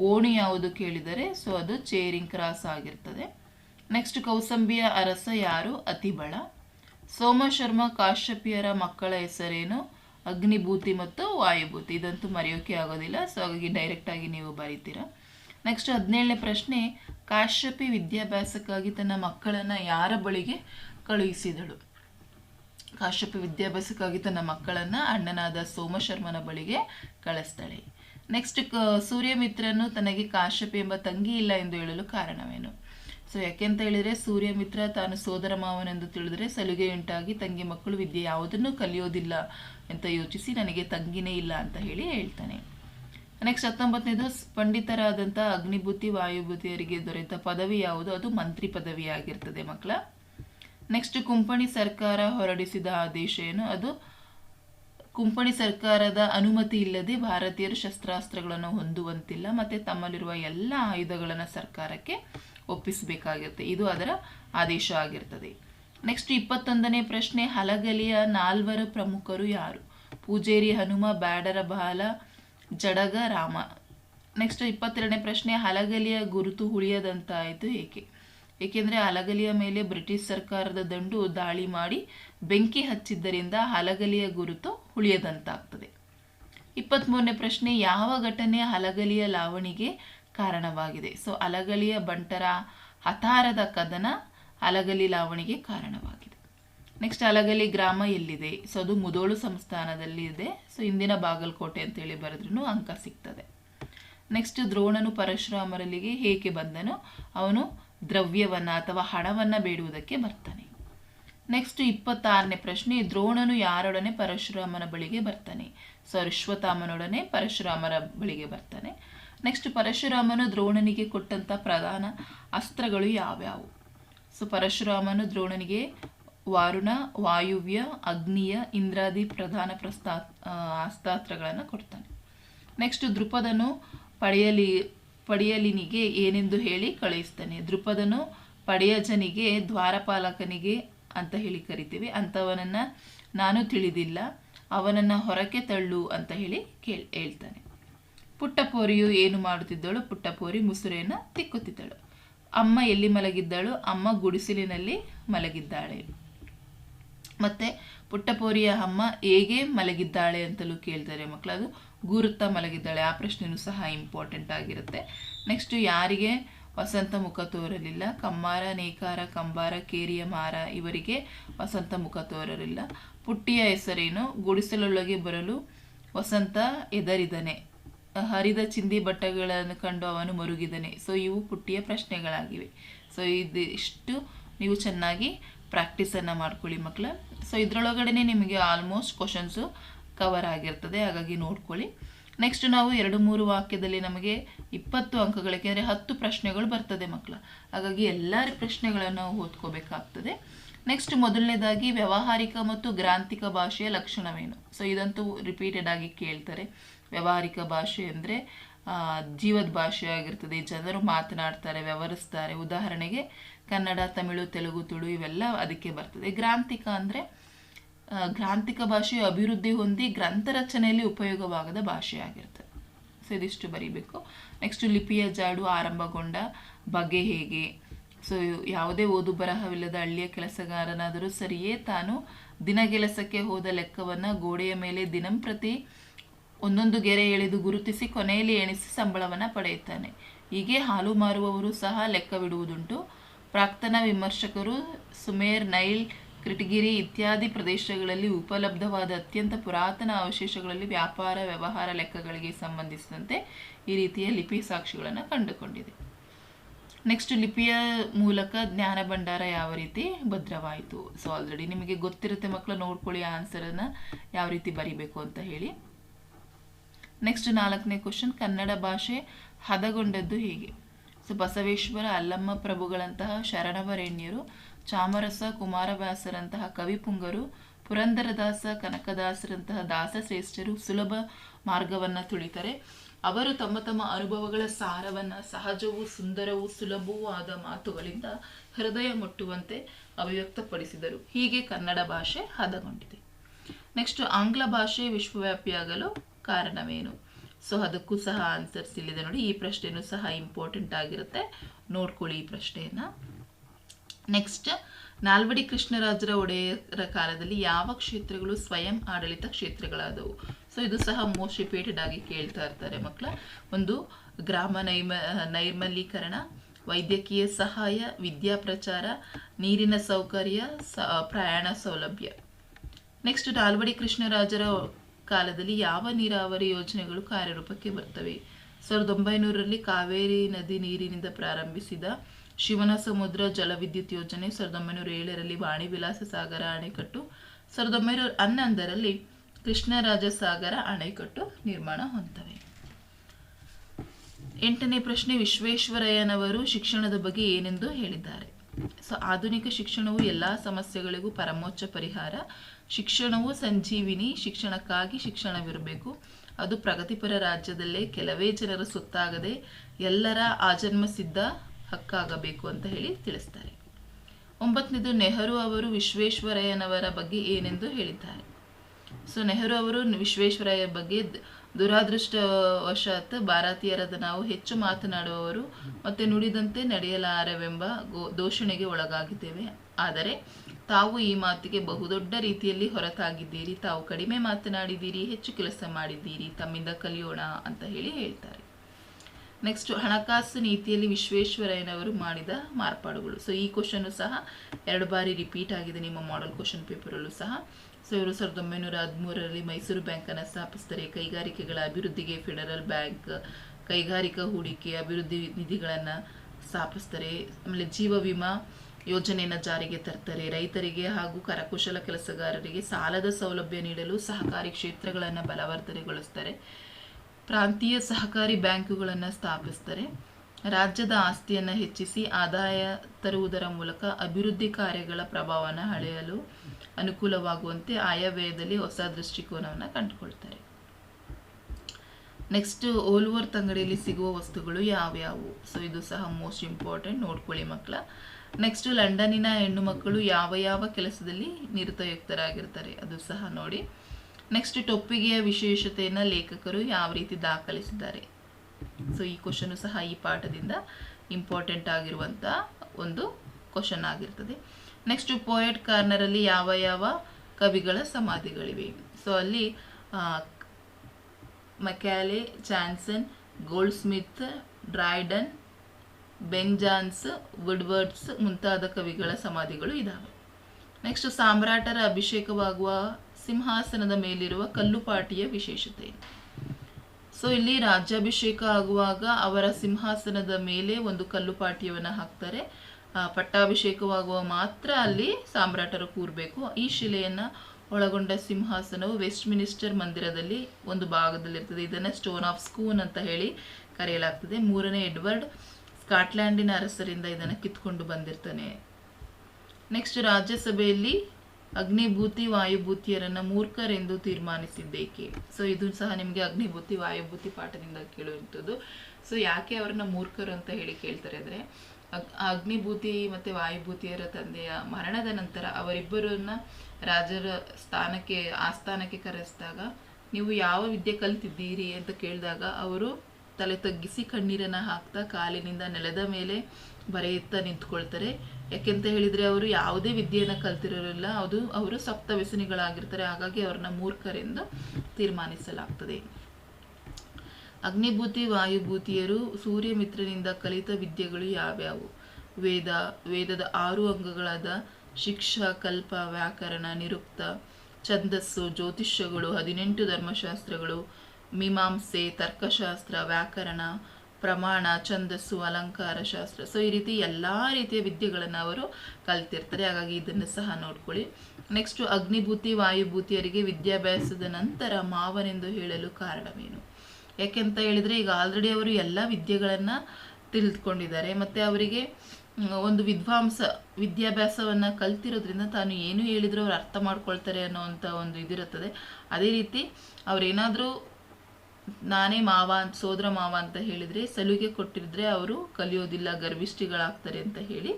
ಓಣಿ ಯಾವುದು ಕೇಳಿದರೆ, ಸೊ ಅದು ಚೇರಿಂಗ್ ಕ್ರಾಸ್ ಆಗಿರ್ತದೆ. ನೆಕ್ಸ್ಟ್ ಕೌಸಂಬಿಯ ಅರಸ ಯಾರು? ಅತಿಬಳ. ಸೋಮಶರ್ಮ ಕಾಶ್ಯಪಿಯರ ಮಕ್ಕಳ ಹೆಸರೇನು? ಅಗ್ನಿಭೂತಿ ಮತ್ತು ವಾಯುಭೂತಿ. ಇದಂತೂ ಮರೆಯೋಕೆ ಆಗೋದಿಲ್ಲ. ಸೊ ಹಾಗಾಗಿ ಡೈರೆಕ್ಟಾಗಿ ನೀವು ಬರೀತೀರಾ. ನೆಕ್ಸ್ಟ್ ಹದಿನೇಳನೇ ಪ್ರಶ್ನೆ. ಕಾಶ್ಯಪಿ ವಿದ್ಯಾಭ್ಯಾಸಕ್ಕಾಗಿ ತನ್ನ ಮಕ್ಕಳನ್ನು ಯಾರ ಬಳಿಗೆ ಕಳುಹಿಸಿದಳು? ಕಾಶ್ಯಪಿ ವಿದ್ಯಾಭ್ಯಾಸಕ್ಕಾಗಿ ತನ್ನ ಮಕ್ಕಳನ್ನು ಅಣ್ಣನಾದ ಸೋಮಶರ್ಮನ ಬಳಿಗೆ ಕಳಿಸ್ತಾಳೆ. ನೆಕ್ಸ್ಟ್ ಸೂರ್ಯಮಿತ್ರನು ತನಗೆ ಕಾಶ್ಯಪಿ ಎಂಬ ತಂಗಿ ಇಲ್ಲ ಎಂದು ಹೇಳಲು ಕಾರಣವೇನು? ಸೊ ಯಾಕೆಂತ ಸೂರ್ಯ ಸೂರ್ಯಮಿತ್ರ ತಾನು ಸೋದರ ಮಾವನೆಂದು ತಿಳಿದ್ರೆ ಸಲುಗೆಯುಂಟಾಗಿ ತಂಗಿ ಮಕ್ಕಳು ವಿದ್ಯೆ ಯಾವುದನ್ನು ಕಲಿಯೋದಿಲ್ಲ ಅಂತ ಯೋಚಿಸಿ ನನಗೆ ತಂಗಿನೇ ಇಲ್ಲ ಅಂತ ಹೇಳಿ ಹೇಳ್ತಾನೆ. ನೆಕ್ಸ್ಟ್ ಹತ್ತೊಂಬತ್ತನೇದು, ಪಂಡಿತರಾದಂಥ ಅಗ್ನಿಭೂತಿ ವಾಯುಭೂತಿಯರಿಗೆ ದೊರೆತ ಪದವಿ ಯಾವುದು? ಅದು ಮಂತ್ರಿ ಪದವಿ ಆಗಿರ್ತದೆ ಮಕ್ಕಳ. ನೆಕ್ಸ್ಟ್, ಕುಂಪಣಿ ಸರ್ಕಾರ ಹೊರಡಿಸಿದ ಆದೇಶ ಏನು? ಅದು ಕುಂಪಣಿ ಸರ್ಕಾರದ ಅನುಮತಿ ಇಲ್ಲದೆ ಭಾರತೀಯರು ಶಸ್ತ್ರಾಸ್ತ್ರಗಳನ್ನು ಹೊಂದುವಂತಿಲ್ಲ, ಮತ್ತು ತಮ್ಮಲ್ಲಿರುವ ಎಲ್ಲ ಆಯುಧಗಳನ್ನು ಸರ್ಕಾರಕ್ಕೆ ಒಪ್ಪಿಸಬೇಕಾಗಿರುತ್ತೆ. ಇದು ಅದರ ಆದೇಶ ಆಗಿರ್ತದೆ. ನೆಕ್ಸ್ಟ್ ಇಪ್ಪತ್ತೊಂದನೇ ಪ್ರಶ್ನೆ, ಹಲಗಲಿಯ ನಾಲ್ವರು ಪ್ರಮುಖರು ಯಾರು? ಪೂಜೇರಿ, ಹನುಮ, ಬ್ಯಾಡರ ಬಾಲ ಜಡಗ, ರಾಮ. ನೆಕ್ಸ್ಟ್ ಇಪ್ಪತ್ತೆರಡನೇ ಪ್ರಶ್ನೆ, ಹಲಗಲಿಯ ಗುರುತು ಉಳಿಯದಂತಾಯಿತು ಏಕೆ? ಏಕೆಂದರೆ ಹಲಗಲಿಯ ಮೇಲೆ ಬ್ರಿಟಿಷ್ ಸರ್ಕಾರದ ದಂಡು ದಾಳಿ ಮಾಡಿ ಬೆಂಕಿ ಹಚ್ಚಿದ್ದರಿಂದ ಹಲಗಲಿಯ ಗುರುತು ಉಳಿಯದಂತಾಗ್ತದೆ. ಇಪ್ಪತ್ತ್ಮೂರನೇ ಪ್ರಶ್ನೆ, ಯಾವ ಘಟನೆ ಹಲಗಲಿಯ ಲಾವಣಿಗೆ ಕಾರಣವಾಗಿದೆ. ಸೊ ಅಲಗಲಿಯ ಬಂಟರ ಹತಾರದ ಕದನ ಅಲಗಲಿ ಲಾವಣಿಗೆ ಕಾರಣವಾಗಿದೆ. ನೆಕ್ಸ್ಟ್ ಅಲಗಲಿ ಗ್ರಾಮ ಎಲ್ಲಿದೆ? ಸೊ ಅದು ಮುದೋಳು ಸಂಸ್ಥಾನದಲ್ಲಿ ಇದೆ. ಸೊ ಇಂದಿನ ಬಾಗಲಕೋಟೆ ಅಂತೇಳಿ ಬರೆದ್ರೂ ಅಂಕ ಸಿಗ್ತದೆ. ನೆಕ್ಸ್ಟ್ ದ್ರೋಣನು ಪರಶುರಾಮರಲ್ಲಿಗೆ ಹೇಗೆ ಬಂದನು? ಅವನು ದ್ರವ್ಯವನ್ನು ಅಥವಾ ಹಣವನ್ನು ಬೇಡುವುದಕ್ಕೆ ಬರ್ತಾನೆ. ನೆಕ್ಸ್ಟ್ ಇಪ್ಪತ್ತಾರನೇ ಪ್ರಶ್ನೆ, ದ್ರೋಣನು ಯಾರೊಡನೆ ಪರಶುರಾಮನ ಬಳಿಗೆ ಬರ್ತಾನೆ? ಸೊ ಅಶ್ವತ್ಥಾಮನೊಡನೆ ಪರಶುರಾಮರ ಬಳಿಗೆ ಬರ್ತಾನೆ. ನೆಕ್ಸ್ಟ್ ಪರಶುರಾಮನು ದ್ರೋಣನಿಗೆ ಕೊಟ್ಟಂತ ಪ್ರಧಾನ ಅಸ್ತ್ರಗಳು ಯಾವ್ಯಾವು? ಸೊ ಪರಶುರಾಮನು ದ್ರೋಣನಿಗೆ ವಾರುಣ, ವಾಯುವ್ಯ, ಅಗ್ನಿಯ, ಇಂದ್ರಾದಿ ಪ್ರಧಾನ ಪ್ರಸ್ತಾ ಅಸ್ತಾಸ್ತ್ರಗಳನ್ನು ಕೊಡ್ತಾನೆ. ನೆಕ್ಸ್ಟ್ ದೃಪದನು ಪಡೆಯಲಿ, ಪಡೆಯಲಿನಿಗೆ ಏನೆಂದು ಹೇಳಿ ಕಳುಹಿಸ್ತಾನೆ. ದೃಪದನು ಪಡೆಯಜನಿಗೆ ದ್ವಾರಪಾಲಕನಿಗೆ ಅಂತ ಹೇಳಿ ಕರಿತೀವಿ. ಅಂಥವನನ್ನು ನಾನು ತಿಳಿದಿಲ್ಲ. ಅವನನ್ನು ಹೊರಕ್ಕೆ ತಳ್ಳು ಅಂತ ಹೇಳಿ ಕೇಳ್, ಹೇಳ್ತಾನೆ. ಪುಟ್ಟಪೋರಿಯು ಏನು ಮಾಡುತ್ತಿದ್ದಳು? ಪುಟ್ಟಪೋರಿ ಮುಸುರೆಯನ್ನು ತಿಕ್ಕುತ್ತಿದ್ದಳು. ಅಮ್ಮ ಎಲ್ಲಿ ಮಲಗಿದ್ದಳು? ಅಮ್ಮ ಗುಡಿಸಿಲಿನಲ್ಲಿ ಮಲಗಿದ್ದಾಳೆ. ಮತ್ತೆ ಪುಟ್ಟಪೋರಿಯ ಅಮ್ಮ ಹೇಗೆ ಮಲಗಿದ್ದಾಳೆ ಅಂತಲೂ ಕೇಳ್ತಾರೆ ಮಕ್ಕಳು. ಅದು ಗುರುತ ಮಲಗಿದ್ದಾಳೆ. ಆ ಪ್ರಶ್ನೆಯೂ ಸಹ ಇಂಪಾರ್ಟೆಂಟ್ ಆಗಿರುತ್ತೆ. ನೆಕ್ಸ್ಟ್ ಯಾರಿಗೆ ವಸಂತ ಮುಖ ತೋರಲಿಲ್ಲ? ಕಮ್ಮಾರ, ನೇಕಾರ, ಕಂಬಾರ, ಕೇರಿಯ ಮಾರ ಇವರಿಗೆ ವಸಂತ ಮುಖ ತೋರಲಿಲ್ಲ. ಪುಟ್ಟಿಯ ಹೆಸರೇನು? ಗುಡಿಸಲೊಳಗೆ ಬರಲು ವಸಂತ ಎದರಿದನೆ ಹರಿದ ಚಿಂದಿ ಬಟ್ಟೆಗಳನ್ನು ಕಂಡು ಅವನು ಮರುಗಿದನೆ. ಸೊ ಇವು ಪುಟ್ಟಿಯ ಪ್ರಶ್ನೆಗಳಾಗಿವೆ. ಸೊ ಇದಿಷ್ಟು ನೀವು ಚೆನ್ನಾಗಿ ಪ್ರಾಕ್ಟೀಸನ್ನು ಮಾಡ್ಕೊಳ್ಳಿ ಮಕ್ಕಳ. ಸೊ ಇದರೊಳಗಡೆ ನಿಮಗೆ ಆಲ್ಮೋಸ್ಟ್ ಕ್ವಶನ್ಸು ಕವರ್ ಆಗಿರ್ತದೆ. ಹಾಗಾಗಿ ನೋಡ್ಕೊಳ್ಳಿ. ನೆಕ್ಸ್ಟ್ ನಾವು ಎರಡು ಮೂರು ವಾಕ್ಯದಲ್ಲಿ ನಮಗೆ ಇಪ್ಪತ್ತು ಅಂಕಗಳಿಗೆ ಅಂದರೆ ಹತ್ತು ಪ್ರಶ್ನೆಗಳು ಬರ್ತದೆ ಮಕ್ಕಳ. ಹಾಗಾಗಿ ಎಲ್ಲರ ಪ್ರಶ್ನೆಗಳನ್ನು ನಾವು ಓದ್ಕೋಬೇಕಾಗ್ತದೆ. ನೆಕ್ಸ್ಟ್ ಮೊದಲನೇದಾಗಿ ವ್ಯಾವಹಾರಿಕ ಮತ್ತು ಗ್ರಾಂಥಿಕ ಭಾಷೆಯ ಲಕ್ಷಣವೇನು? ಸೊ ಇದಂತೂ ರಿಪೀಟೆಡ್ ಆಗಿ ಕೇಳ್ತಾರೆ. ವ್ಯಾವಹಾರಿಕ ಭಾಷೆ ಅಂದರೆ ಜೀವದ ಭಾಷೆ ಆಗಿರ್ತದೆ. ಜನರು ಮಾತನಾಡ್ತಾರೆ, ವ್ಯವಹರಿಸ್ತಾರೆ. ಉದಾಹರಣೆಗೆ ಕನ್ನಡ, ತಮಿಳು, ತೆಲುಗು, ತುಳು ಇವೆಲ್ಲ ಅದಕ್ಕೆ ಬರ್ತದೆ. ಗ್ರಾಂಥಿಕ ಅಂದರೆ ಗ್ರಾಂಥಿಕ ಭಾಷೆಯು ಅಭಿವೃದ್ಧಿ ಹೊಂದಿ ಗ್ರಂಥ ರಚನೆಯಲ್ಲಿ ಉಪಯೋಗವಾಗದ ಭಾಷೆಯಾಗಿರ್ತದೆ ಸೊ, ಇದಿಷ್ಟು ಬರೀಬೇಕು. ನೆಕ್ಸ್ಟ್ ಲಿಪಿಯ ಜಾಡು ಆರಂಭಗೊಂಡ ಬಗೆ ಹೇಗೆ? ಸೊ, ಯಾವುದೇ ಓದು ಬರಹವಿಲ್ಲದ ಹಳ್ಳಿಯ ಕೆಲಸಗಾರನಾದರೂ ಸರಿಯೇ ತಾನು ದಿನಗೆಲಸಕ್ಕೆ ಹೋದ ಲೆಕ್ಕವನ್ನು ಗೋಡೆಯ ಮೇಲೆ ದಿನಂಪ್ರತಿ ಒಂದೊಂದು ಗೆರೆ ಎಳೆದು ಗುರುತಿಸಿ ಕೊನೆಯಲ್ಲಿ ಎಣಿಸಿ ಸಂಬಳವನ್ನು ಪಡೆಯುತ್ತಾನೆ. ಹೀಗೆ ಹಾಲು ಮಾರುವವರು ಸಹ ಲೆಕ್ಕವಿಡುವುದುಂಟು. ಪ್ರಾಕ್ತನ ವಿಮರ್ಶಕರು ಸುಮೇರ್, ನೈಲ್, ಕ್ರಿಟಗಿರಿ ಇತ್ಯಾದಿ ಪ್ರದೇಶಗಳಲ್ಲಿ ಉಪಲಬ್ಧವಾದ ಅತ್ಯಂತ ಪುರಾತನ ಅವಶೇಷಗಳಲ್ಲಿ ವ್ಯಾಪಾರ, ವ್ಯವಹಾರ ಲೆಕ್ಕಗಳಿಗೆ ಸಂಬಂಧಿಸಿದಂತೆ ಈ ರೀತಿಯ ಲಿಪಿ ಸಾಕ್ಷಿಗಳನ್ನು ಕಂಡುಕೊಂಡಿದೆ. ನೆಕ್ಸ್ಟ್ ಲಿಪಿಯ ಮೂಲಕ ಜ್ಞಾನ ಭಂಡಾರ ಯಾವ ರೀತಿ ಭದ್ರವಾಯಿತು? ಸೊ ಆಲ್ರೆಡಿ ನಿಮಗೆ ಗೊತ್ತಿರುತ್ತೆ ಮಕ್ಕಳು ನೋಡ್ಕೊಳ್ಳಿ ಆನ್ಸರನ್ನು ಯಾವ ರೀತಿ ಬರಿಬೇಕು ಅಂತ ಹೇಳಿ. ನೆಕ್ಸ್ಟ್ ನಾಲ್ಕನೇ ಕ್ವಶನ್ ಕನ್ನಡ ಭಾಷೆ ಹದಗೊಂಡದ್ದು ಹೇಗೆ. ಸೊ ಬಸವೇಶ್ವರ ಅಲ್ಲಮ್ಮ ಪ್ರಭುಗಳಂತಹ ಶರಣವರೇಣ್ಯರು, ಚಾಮರಸ ಕುಮಾರವ್ಯಾಸರಂತಹ ಕವಿಪುಂಗರು ಪುರಂದರದಾಸ ಕನಕದಾಸರಂತಹ ದಾಸಶ್ರೇಷ್ಠರು ಸುಲಭ ಮಾರ್ಗವನ್ನು ತುಳಿತಾರೆ. ಅವರು ತಮ್ಮ ತಮ್ಮ ಅನುಭವಗಳ ಸಾರವನ್ನು, ಸಹಜವೂ ಸುಂದರವೂ ಸುಲಭವೂ ಆದ ಮಾತುಗಳಿಂದ ಹೃದಯ ಮುಟ್ಟುವಂತೆ ಅಭಿವ್ಯಕ್ತಪಡಿಸಿದರು. ಹೀಗೆ ಕನ್ನಡ ಭಾಷೆ ಹದಗೊಂಡಿದೆ. ನೆಕ್ಸ್ಟ್ ಆಂಗ್ಲ ಭಾಷೆ ವಿಶ್ವವ್ಯಾಪಿಯಾಗಲು ಕಾರಣವೇನು? ಸೊ, ಅದಕ್ಕೂ ಸಹ ಆನ್ಸರ್ಸ್ ಇಲ್ಲಿದೆ ನೋಡಿ. ಈ ಪ್ರಶ್ನೆನೂ ಸಹ ಇಂಪಾರ್ಟೆಂಟ್ ಆಗಿರುತ್ತೆ. ನೋಡ್ಕೊಳ್ಳಿ ಈ ಪ್ರಶ್ನೆಯನ್ನು. ನೆಕ್ಸ್ಟ್ ನಾಲ್ವಡಿ ಕೃಷ್ಣರಾಜರ ಒಡೆಯರ ಕಾಲದಲ್ಲಿ ಯಾವ ಕ್ಷೇತ್ರಗಳು ಸ್ವಯಂ ಆಡಳಿತ ಕ್ಷೇತ್ರಗಳಾದವು? ಸೊ, ಇದು ಸಹ ಮೋಸ್ಟ್ ರಿಪೀಟೆಡ್ ಆಗಿ ಕೇಳ್ತಾ ಇರ್ತಾರೆ ಮಕ್ಕಳ ಒಂದು, ಗ್ರಾಮ ನೈಮ, ನೈರ್ಮಲೀಕರಣ, ವೈದ್ಯಕೀಯ ಸಹಾಯ, ವಿದ್ಯಾ ಪ್ರಚಾರ, ನೀರಿನ ಸೌಕರ್ಯ, ಸ, ಪ್ರಯಾಣ ಸೌಲಭ್ಯ. ನೆಕ್ಸ್ಟ್ ನಾಲ್ವಡಿ ಕೃಷ್ಣರಾಜರ ಕಾಲದಲ್ಲಿ ಯಾವ ನೀರಾವರಿ ಯೋಜನೆಗಳು ಕಾರ್ಯರೂಪಕ್ಕೆ ಬರ್ತವೆ? ಸಾವಿರದ ಒಂಬೈನೂರರಲ್ಲಿ ಕಾವೇರಿ ನದಿ ನೀರಿನಿಂದ ಪ್ರಾರಂಭಿಸಿದ ಶಿವನ ಸಮುದ್ರ ಜಲವಿದ್ಯುತ್ ಯೋಜನೆ, ಸಾವಿರದ ಒಂಬೈನೂರ ಏಳರಲ್ಲಿ ವಾಣಿ ವಿಲಾಸ ಸಾಗರ ಅಣೆಕಟ್ಟು, ಸಾವಿರದ ಒಂಬೈನೂರ ಹನ್ನೊಂದರಲ್ಲಿ ಕೃಷ್ಣರಾಜ ಸಾಗರ ಅಣೆಕಟ್ಟು ನಿರ್ಮಾಣ ಹೊಂದವೆ. ಎಂಟನೇ ಪ್ರಶ್ನೆ, ವಿಶ್ವೇಶ್ವರಯ್ಯನವರು ಶಿಕ್ಷಣದ ಬಗ್ಗೆ ಏನೆಂದು ಹೇಳಿದ್ದಾರೆ? ಸೊ ಆಧುನಿಕ ಶಿಕ್ಷಣವು ಎಲ್ಲ ಸಮಸ್ಯೆಗಳಿಗೂ ಪರಮೋಚ್ಚ ಪರಿಹಾರ. ಶಿಕ್ಷಣವು ಸಂಜೀವಿನಿ, ಶಿಕ್ಷಣಕ್ಕಾಗಿ ಶಿಕ್ಷಣವಿರಬೇಕು. ಅದು ಪ್ರಗತಿಪರ ರಾಜ್ಯದಲ್ಲೇ ಕೆಲವೇ ಜನರ ಸುತ್ತಾಗದೆ ಎಲ್ಲರ ಆಜನ್ಮ ಸಿದ್ಧ ಹಕ್ಕಾಗಬೇಕು ಅಂತ ಹೇಳಿ ತಿಳಿಸ್ತಾರೆ. ಒಂಬತ್ತನೇದು, ನೆಹರು ಅವರು ವಿಶ್ವೇಶ್ವರಯ್ಯನವರ ಬಗ್ಗೆ ಏನೆಂದು ಹೇಳಿದ್ದಾರೆ. ಸೊ, ನೆಹರು ಅವರು ವಿಶ್ವೇಶ್ವರಯ್ಯ ಬಗ್ಗೆ ದುರಾದೃಷ್ಟವಶಾತ್ ಭಾರತೀಯರಾದ ನಾವು ಹೆಚ್ಚು ಮಾತನಾಡುವವರು ಮತ್ತೆ ನುಡಿದಂತೆ ನಡೆಯಲಾರವೆಂಬ ಗೋ, ದೂಷಣೆಗೆ ಒಳಗಾಗಿದ್ದೇವೆ. ಆದರೆ ತಾವು ಈ ಮಾತಿಗೆ ಬಹುದೊಡ್ಡ ರೀತಿಯಲ್ಲಿ ಹೊರತಾಗಿದ್ದೀರಿ. ತಾವು ಕಡಿಮೆ ಮಾತನಾಡಿದ್ದೀರಿ, ಹೆಚ್ಚು ಕೆಲಸ ಮಾಡಿದ್ದೀರಿ, ತಮ್ಮಿಂದ ಕಲಿಯೋಣ ಅಂತ ಹೇಳಿ ಹೇಳ್ತಾರೆ. ನೆಕ್ಸ್ಟ್ ಹಣಕಾಸು ನೀತಿಯಲ್ಲಿ ವಿಶ್ವೇಶ್ವರಯ್ಯನವರು ಮಾಡಿದ ಮಾರ್ಪಾಡುಗಳು. ಸೊ ಈ ಕ್ವಶನ್ ಸಹ ಎರಡು ಬಾರಿ ರಿಪೀಟ್ ಆಗಿದೆ. ನಿಮ್ಮ ಮಾಡೆಲ್ ಕ್ವಶನ್ ಪೇಪರಲ್ಲೂ ಸಹ. ಇವರು ಸಾವಿರದ ಒಂಬೈನೂರ ಹದಿಮೂರರಲ್ಲಿ ಮೈಸೂರು ಬ್ಯಾಂಕನ್ನು ಸ್ಥಾಪಿಸ್ತಾರೆ ಕೈಗಾರಿಕೆಗಳ ಅಭಿವೃದ್ಧಿಗೆ ಫೆಡರಲ್ ಬ್ಯಾಂಕ್ ಕೈಗಾರಿಕಾ ಹೂಡಿಕೆ ಅಭಿವೃದ್ಧಿ ನಿಧಿಗಳನ್ನು ಸ್ಥಾಪಿಸ್ತಾರೆ ಆಮೇಲೆ ಜೀವ ವಿಮಾ ಯೋಜನೆಯನ್ನು ಜಾರಿಗೆ ತರ್ತಾರೆ. ರೈತರಿಗೆ ಹಾಗೂ ಕರಕುಶಲ ಕೆಲಸಗಾರರಿಗೆ ಸಾಲದ ಸೌಲಭ್ಯ ನೀಡಲು ಸಹಕಾರಿ ಕ್ಷೇತ್ರಗಳನ್ನು ಬಲವರ್ಧನೆಗೊಳಿಸ್ತಾರೆ ಪ್ರಾಂತೀಯ ಸಹಕಾರಿ ಬ್ಯಾಂಕುಗಳನ್ನು ಸ್ಥಾಪಿಸ್ತಾರೆ ರಾಜ್ಯದ ಆಸ್ತಿಯನ್ನು ಹೆಚ್ಚಿಸಿ ಆದಾಯ ತರುವುದರ ಮೂಲಕ ಅಭಿವೃದ್ಧಿ ಕಾರ್ಯಗಳ ಪ್ರಭಾವನ ಅಳೆಯಲು ಅನುಕೂಲವಾಗುವಂತೆ ಆಯವ್ಯಯದಲ್ಲಿ ಹೊಸ ದೃಷ್ಟಿಕೋನವನ್ನು ಕಂಡುಕೊಳ್ತಾರೆ. ನೆಕ್ಸ್ಟ್ ಓಲ್ವರ್ತ್ ಅಂಗಡಿಯಲ್ಲಿ ಸಿಗುವ ವಸ್ತುಗಳು ಯಾವ್ಯಾವು? ಸೊ ಇದು ಸಹ ಮೋಸ್ಟ್ ಇಂಪಾರ್ಟೆಂಟ್ ನೋಡ್ಕೊಳ್ಳಿ ಮಕ್ಕಳ. ನೆಕ್ಸ್ಟ್ ಲಂಡನ್ನಿನ ಹೆಣ್ಣು ಮಕ್ಕಳು ಯಾವ ಯಾವ ಕೆಲಸದಲ್ಲಿ ನಿರತಯುಕ್ತರಾಗಿರ್ತಾರೆ ಅದು ಸಹ ನೋಡಿ. ನೆಕ್ಸ್ಟ್ ಟೊಪ್ಪಿಗೆಯ ವಿಶೇಷತೆಯನ್ನು ಲೇಖಕರು ಯಾವ ರೀತಿ ದಾಖಲಿಸಿದ್ದಾರೆ? ಸೊ ಈ ಕ್ವಶನು ಸಹ ಈ ಪಾಠದಿಂದ ಇಂಪಾರ್ಟೆಂಟ್ ಆಗಿರುವಂಥ ಒಂದು ಕ್ವಶನ್ ಆಗಿರ್ತದೆ. ನೆಕ್ಸ್ಟ್ ಪೋಯೆಟ್ ಕಾರ್ನರಲ್ಲಿ ಯಾವ ಯಾವ ಕವಿಗಳ ಸಮಾಧಿಗಳಿವೆ? ಸೊ ಅಲ್ಲಿ ಮಕ್ಯಾಲೆ ಚಾನ್ಸನ್ ಗೋಲ್ಡ್ ಸ್ಮಿತ್ ಡ್ರೈಡನ್ ಬೆಂಗ್ಜಾನ್ಸ್ ವುಡ್ವರ್ಡ್ಸ್ ಮುಂತಾದ ಕವಿಗಳ ಸಮಾಧಿಗಳು ಇದ್ದಾವೆ ನೆಕ್ಸ್ಟ್ ಸಾಮ್ರಾಟರ ಅಭಿಷೇಕವಾಗುವ ಸಿಂಹಾಸನದ ಮೇಲಿರುವ ಕಲ್ಲುಪಾಟಿಯ ವಿಶೇಷತೆ? ಸೊ ಇಲ್ಲಿ ರಾಜ್ಯಾಭಿಷೇಕ ಆಗುವಾಗ ಅವರ ಸಿಂಹಾಸನದ ಮೇಲೆ ಒಂದು ಕಲ್ಲುಪಾಟಿಯವನ್ನು ಹಾಕ್ತಾರೆ. ಪಟ್ಟಾಭಿಷೇಕವಾಗುವ ಮಾತ್ರ ಅಲ್ಲಿ ಸಾಮ್ರಾಟರು ಕೂರಬೇಕು. ಈ ಶಿಲೆಯನ್ನು ಒಳಗೊಂಡ ಸಿಂಹಾಸನವು ವೆಸ್ಟ್ ಮಿನಿಸ್ಟರ್ ಮಂದಿರದಲ್ಲಿ ಒಂದು ಭಾಗದಲ್ಲಿರ್ತದೆ. ಇದನ್ನು ಸ್ಟೋನ್ ಆಫ್ ಸ್ಕೂನ್ ಅಂತ ಹೇಳಿ ಕರೆಯಲಾಗ್ತದೆ. ಮೂರನೇ ಎಡ್ವರ್ಡ್ ಸ್ಕಾಟ್ಲ್ಯಾಂಡಿನ ಅರಸರಿಂದ ಇದನ್ನು ಕಿತ್ಕೊಂಡು ಬಂದಿರ್ತಾನೆ. ನೆಕ್ಸ್ಟ್ ರಾಜ್ಯಸಭೆಯಲ್ಲಿ ಅಗ್ನಿಭೂತಿ ವಾಯುಭೂತಿಯರನ್ನ ಮೂರ್ಖರೆಂದು ತೀರ್ಮಾನಿಸಿದ್ದೇಕೆ? ಸೊ ಇದು ಸಹ ನಿಮಗೆ ಅಗ್ನಿಭೂತಿ ವಾಯುಭೂತಿ ಪಾಠದಿಂದ ಕೇಳುವಂಥದ್ದು. ಸೊ ಯಾಕೆ ಅವ್ರನ್ನ ಮೂರ್ಖರು ಅಂತ ಹೇಳಿ ಕೇಳ್ತಾರೆ ಅಂದರೆ, ಅಗ್ ಅಗ್ನಿಭೂತಿ ಮತ್ತೆ ವಾಯುಭೂತಿಯರ ತಂದೆಯ ಮರಣದ ನಂತರ ಅವರಿಬ್ಬರನ್ನ ರಾಜರ ಸ್ಥಾನಕ್ಕೆ, ಆಸ್ಥಾನಕ್ಕೆ ಕರೆಸಿದಾಗ ನೀವು ಯಾವ ವಿದ್ಯೆ ಕಲಿತಿದ್ದೀರಿ ಅಂತ ಕೇಳಿದಾಗ ಅವರು ತಲೆ ತಗ್ಗಿಸಿ ಕಣ್ಣೀರನ್ನ ಹಾಕ್ತಾ ಕಾಲಿನಿಂದ ನೆಲದ ಮೇಲೆ ಬರೆಯುತ್ತಾ ನಿಂತ್ಕೊಳ್ತಾರೆ. ಯಾಕೆಂತ ಹೇಳಿದ್ರೆ ಅವರು ಯಾವುದೇ ವಿದ್ಯೆಯನ್ನು ಕಲ್ತಿರೋರಿಲ್ಲ. ಅದು ಅವರು ಸಪ್ತ ವ್ಯಸನಿಗಳಾಗಿರ್ತಾರೆ. ಹಾಗಾಗಿ ಅವ್ರನ್ನ ಮೂರ್ಖರೆಂದು ತೀರ್ಮಾನಿಸಲಾಗ್ತದೆ. ಅಗ್ನಿಭೂತಿ, ವಾಯುಭೂತಿಯರು ಸೂರ್ಯಮಿತ್ರನಿಂದ ಕಲಿತ ವಿದ್ಯೆಗಳು ಯಾವ್ಯಾವು? ವೇದ, ವೇದದ ಆರು ಅಂಗಗಳಾದ ಶಿಕ್ಷಾ, ಕಲ್ಪ, ವ್ಯಾಕರಣ, ನಿರುಕ್ತ, ಛಂದಸ್ಸು, ಜ್ಯೋತಿಷ್ಯಗಳು, ಹದಿನೆಂಟು ಧರ್ಮಶಾಸ್ತ್ರಗಳು, ಮೀಮಾಂಸೆ, ತರ್ಕಶಾಸ್ತ್ರ, ವ್ಯಾಕರಣ ಪ್ರಮಾಣ, ಛಂದಸ್ಸು, ಅಲಂಕಾರ, ಶಾಸ್ತ್ರ. ಸೊ ಈ ರೀತಿ ಎಲ್ಲ ರೀತಿಯ ವಿದ್ಯೆಗಳನ್ನು ಅವರು ಕಲ್ತಿರ್ತಾರೆ. ಹಾಗಾಗಿ ಇದನ್ನು ಸಹ ನೋಡ್ಕೊಳ್ಳಿ. ನೆಕ್ಸ್ಟ್ ಅಗ್ನಿಭೂತಿ, ವಾಯುಭೂತಿಯರಿಗೆ ವಿದ್ಯಾಭ್ಯಾಸದ ನಂತರ ಮಾವನೆಂದು ಹೇಳಲು ಕಾರಣವೇನು? ಯಾಕೆಂತ ಹೇಳಿದ್ರೆ, ಈಗ ಆಲ್ರೆಡಿ ಅವರು ಎಲ್ಲ ವಿದ್ಯೆಗಳನ್ನು ತಿಳಿದುಕೊಂಡಿದ್ದಾರೆ. ಮತ್ತು ಅವರಿಗೆ ಒಂದು ವಿದ್ವಾಂಸ ವಿದ್ಯಾಭ್ಯಾಸವನ್ನು ಕಲ್ತಿರೋದ್ರಿಂದ ತಾನು ಏನು ಹೇಳಿದರೂ ಅವ್ರು ಅರ್ಥ ಮಾಡ್ಕೊಳ್ತಾರೆ ಅನ್ನೋವಂಥ ಒಂದು ಇದಿರುತ್ತದೆ. ಅದೇ ರೀತಿ ಅವ್ರೇನಾದರೂ ನಾನೇ ಮಾವ ಸೋದರ ಮಾವ ಅಂತ ಹೇಳಿದರೆ, ಸಲುಗೆ ಕೊಟ್ಟಿದ್ರೆ ಅವರು ಕಲಿಯೋದಿಲ್ಲ ಗರ್ಭಿಷ್ಠಿಗಳಾಗ್ತಾರೆ ಅಂತ ಹೇಳಿ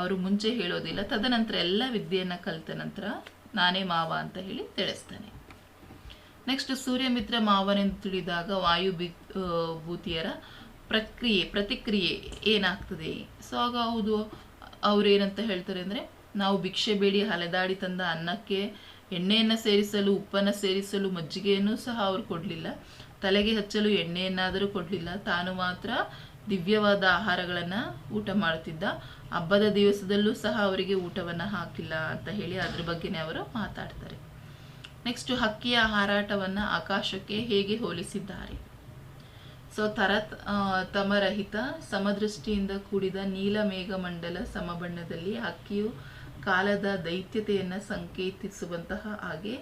ಅವರು ಮುಂಚೆ ಹೇಳೋದಿಲ್ಲ. ತದನಂತರ ಎಲ್ಲ ವಿದ್ಯೆಯನ್ನು ಕಲಿತ ನಂತರ ನಾನೇ ಮಾವ ಅಂತ ಹೇಳಿ ತಿಳಿಸ್ತಾನೆ. ನೆಕ್ಸ್ಟ್ ಸೂರ್ಯಮಿತ್ರ ಮಾವನೆಂದು ತಿಳಿದಾಗ ವಾಯು ಬಿ ಭೂತಿಯರ ಪ್ರಕ್ರಿಯೆ, ಪ್ರತಿಕ್ರಿಯೆ ಏನಾಗ್ತದೆ? ಸೊ ಆಗ ಹೌದು ಅವ್ರು ಏನಂತ ಹೇಳ್ತಾರೆ ಅಂದರೆ, ನಾವು ಭಿಕ್ಷೆ ಬೇಡಿ, ಹಲೆದಾಡಿ ತಂದ ಅನ್ನಕ್ಕೆ ಎಣ್ಣೆಯನ್ನು ಸೇರಿಸಲು, ಉಪ್ಪನ್ನು ಸೇರಿಸಲು, ಮಜ್ಜಿಗೆಯನ್ನು ಸಹ ಅವರು ಕೊಡಲಿಲ್ಲ. ತಲೆಗೆ ಹಚ್ಚಲು ಎಣ್ಣೆಯನ್ನಾದರೂ ಕೊಡಲಿಲ್ಲ. ತಾನು ಮಾತ್ರ ದಿವ್ಯವಾದ ಆಹಾರಗಳನ್ನು ಊಟ ಮಾಡುತ್ತಿದ್ದ. ಹಬ್ಬದ ದಿವಸದಲ್ಲೂ ಸಹ ಅವರಿಗೆ ಊಟವನ್ನು ಹಾಕಿಲ್ಲ ಅಂತ ಹೇಳಿ ಅದ್ರ ಬಗ್ಗೆನೇ ಅವರು ಮಾತಾಡ್ತಾರೆ. ನೆಕ್ಸ್ಟ್ ಹಕ್ಕಿಯ ಹಾರಾಟವನ್ನು ಆಕಾಶಕ್ಕೆ ಹೇಗೆ ಹೋಲಿಸಿದ್ದಾರೆ? ಸೊ ತರ ತಮರಹಿತ ಸಮದೃಷ್ಟಿಯಿಂದ ಕೂಡಿದ ನೀಲ ಮೇಘಮಂಡಲ ಸಮಬಣ್ಣದಲ್ಲಿ ಹಕ್ಕಿಯು ಕಾಲದ ದೈತ್ಯತೆಯನ್ನು ಸಂಕೇತಿಸುವಂತಹ ಹಾಗೆ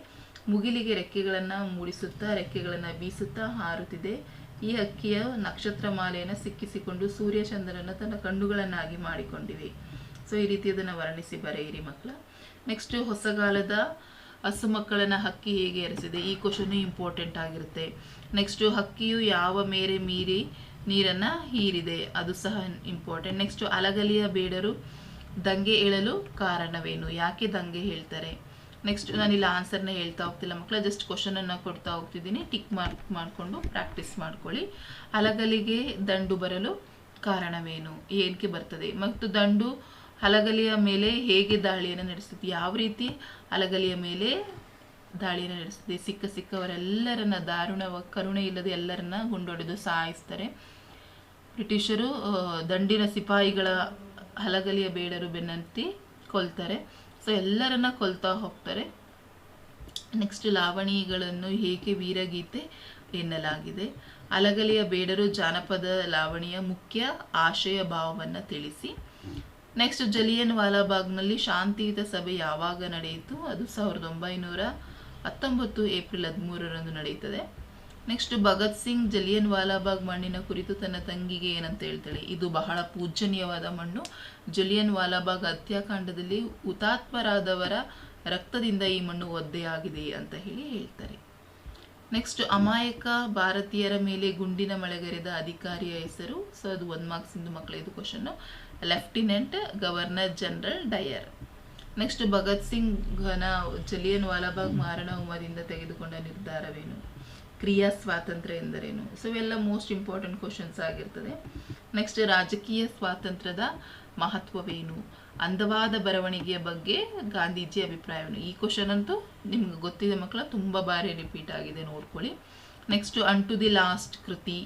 ಮುಗಿಲಿಗೆ ರೆಕ್ಕೆಗಳನ್ನು ಮೂಡಿಸುತ್ತಾ, ರೆಕ್ಕೆಗಳನ್ನು ಬೀಸುತ್ತಾ ಹಾರುತ್ತಿದೆ. ಈ ಹಕ್ಕಿಯ ನಕ್ಷತ್ರ ಮಾಲೆಯನ್ನು ಸಿಕ್ಕಿಸಿಕೊಂಡು ಸೂರ್ಯಚಂದ್ರನ ತನ್ನ ಕಣ್ಣುಗಳನ್ನಾಗಿ ಮಾಡಿಕೊಂಡಿವೆ ಸೊ ಈ ರೀತಿ ಅದನ್ನು ವರ್ಣಿಸಿ ಬರೆಯಿರಿ ಮಕ್ಕಳ. ನೆಕ್ಸ್ಟ್ ಹೊಸಗಾಲದ ಹಸು ಮಕ್ಕಳನ್ನ ಹಕ್ಕಿ ಹೇಗೆ ಎರೆಸಿದೆ? ಈ ಕ್ವಶನ್ ಇಂಪಾರ್ಟೆಂಟ್ ಆಗಿರುತ್ತೆ. ನೆಕ್ಸ್ಟು ಹಕ್ಕಿಯು ಯಾವ ಮೇರೆ ಮೀರಿ ನೀರನ್ನು ಹೀರಿದೆ? ಅದು ಸಹ ಇಂಪಾರ್ಟೆಂಟ್ ನೆಕ್ಸ್ಟು ಅಲಗಲಿಯ ಬೇಡರು ದಂಗೆ ಏಳಲು ಕಾರಣವೇನು? ಯಾಕೆ ದಂಗೆ ಹೇಳ್ತಾರೆ? ನೆಕ್ಸ್ಟ್ ನಾನಿಲ್ಲ ಆನ್ಸರ್ನ ಹೇಳ್ತಾ ಹೋಗ್ತಿಲ್ಲ ಮಕ್ಕಳು ಜಸ್ಟ್ ಕ್ವಶನನ್ನು ಕೊಡ್ತಾ ಹೋಗ್ತಿದ್ದೀನಿ. ಟಿಕ್ ಮಾರ್ಕ್ ಮಾಡಿಕೊಂಡು ಪ್ರಾಕ್ಟೀಸ್ ಮಾಡ್ಕೊಳ್ಳಿ. ಅಲಗಲಿಗೆ ದಂಡು ಬರಲು ಕಾರಣವೇನು? ಏನಕ್ಕೆ ಬರ್ತದೆ? ಮತ್ತು ದಂಡು ಹಲಗಲಿಯ ಮೇಲೆ ಹೇಗೆ ದಾಳಿಯನ್ನು ನಡೆಸುತ್ತೆ? ಯಾವ ರೀತಿ ಹಲಗಲಿಯ ಮೇಲೆ ದಾಳಿಯನ್ನು ನಡೆಸುತ್ತೆ? ಸಿಕ್ಕ ಸಿಕ್ಕವರೆಲ್ಲರನ್ನ ದಾರುಣ ಕರುಣೆ ಇಲ್ಲದೆ ಎಲ್ಲರನ್ನ ಗುಂಡೊಡೆದು ಸಾಯಿಸ್ತಾರೆ. ಬ್ರಿಟಿಷರು ದಂಡಿನ ಸಿಪಾಯಿಗಳ ಹಲಗಲಿಯ ಬೇಡರು ಬೆನ್ನಂತಿ ಕೊಲ್ತಾರೆ. ಸೊ ಎಲ್ಲರನ್ನ ಕೊಲ್ತಾ ಹೋಗ್ತಾರೆ. ನೆಕ್ಸ್ಟ್ ಲಾವಣಿಗಳನ್ನು ಹೇಗೆ ವೀರಗೀತೆ ಎನ್ನಲಾಗಿದೆ. ಅಲಗಲಿಯ ಬೇಡರು ಜಾನಪದ ಲಾವಣಿಯ ಮುಖ್ಯ ಆಶಯ ಭಾವವನ್ನು ತಿಳಿಸಿ. ನೆಕ್ಸ್ಟ್ ಜಲಿಯನ್ ವಾಲಾಬಾಗ್ನಲ್ಲಿ ಶಾಂತಿಯುತ ಸಭೆ ಯಾವಾಗ ನಡೆಯಿತು? ಅದು ಸಾವಿರದ ಒಂಬೈನೂರ ಹತ್ತೊಂಬತ್ತು ಏಪ್ರಿಲ್ ಹದಿಮೂರರಂದು ನಡೆಯುತ್ತದೆ. ನೆಕ್ಸ್ಟ್ ಭಗತ್ ಸಿಂಗ್ ಜಲಿಯನ್ ವಾಲಾಬಾಗ್ ಮಣ್ಣಿನ ಕುರಿತು ತನ್ನ ತಂಗಿಗೆ ಏನಂತ ಹೇಳ್ತಾಳೆ? ಇದು ಬಹಳ ಪೂಜನೀಯವಾದ ಮಣ್ಣು. ಜಲಿಯನ್ ವಾಲಾಬಾಗ್ ಹತ್ಯಾಕಾಂಡದಲ್ಲಿ ಹುತಾತ್ಮರಾದವರ ರಕ್ತದಿಂದ ಈ ಮಣ್ಣು ಒದ್ದೆಯಾಗಿದೆ ಅಂತ ಹೇಳಿ ಹೇಳ್ತಾರೆ. ನೆಕ್ಸ್ಟ್ ಅಮಾಯಕ ಭಾರತೀಯರ ಮೇಲೆ ಗುಂಡಿನ ಮಳೆಗರೆದ ಅಧಿಕಾರಿಯ ಹೆಸರು. ಸೊ ಅದು ಒಂದು ಮಾರ್ಕ್ಸ್ ಇಂದು ಮಕ್ಕಳ ಇದು question lieutenant governor general Dyer next Bhagat Singh ಘನ ಜಲಿಯನ್ ವಾಲಾಬಾಗ್ ಮಾರಣ ಹೋಮದಿಂದ ತೆಗೆದುಕೊಂಡ ನಿರ್ಧಾರವೇನು? ಕ್ರಿಯಾ ಸ್ವಾತಂತ್ರ್ಯ ಎಂದರೇನು? ಸೊ ಇವೆಲ್ಲ ಮೋಸ್ಟ್ ಇಂಪಾರ್ಟೆಂಟ್ ಕ್ವಶನ್ಸ್ ಆಗಿರ್ತದೆ. ನೆಕ್ಸ್ಟ್ ರಾಜಕೀಯ ಸ್ವಾತಂತ್ರ್ಯದ ಮಹತ್ವವೇನು? ಅಂದವಾದ ಬರವಣಿಗೆಯ ಬಗ್ಗೆ ಗಾಂಧೀಜಿ ಅಭಿಪ್ರಾಯವನ್ನು. ಈ ಕ್ವಶನ್ ಅಂತೂ ನಿಮ್ಗೆ ಗೊತ್ತಿದೆ ಮಕ್ಕಳ, ತುಂಬ ಬಾರಿ ರಿಪೀಟ್ ಆಗಿದೆ, ನೋಡ್ಕೊಳ್ಳಿ. Next an to the last ಕೃತಿ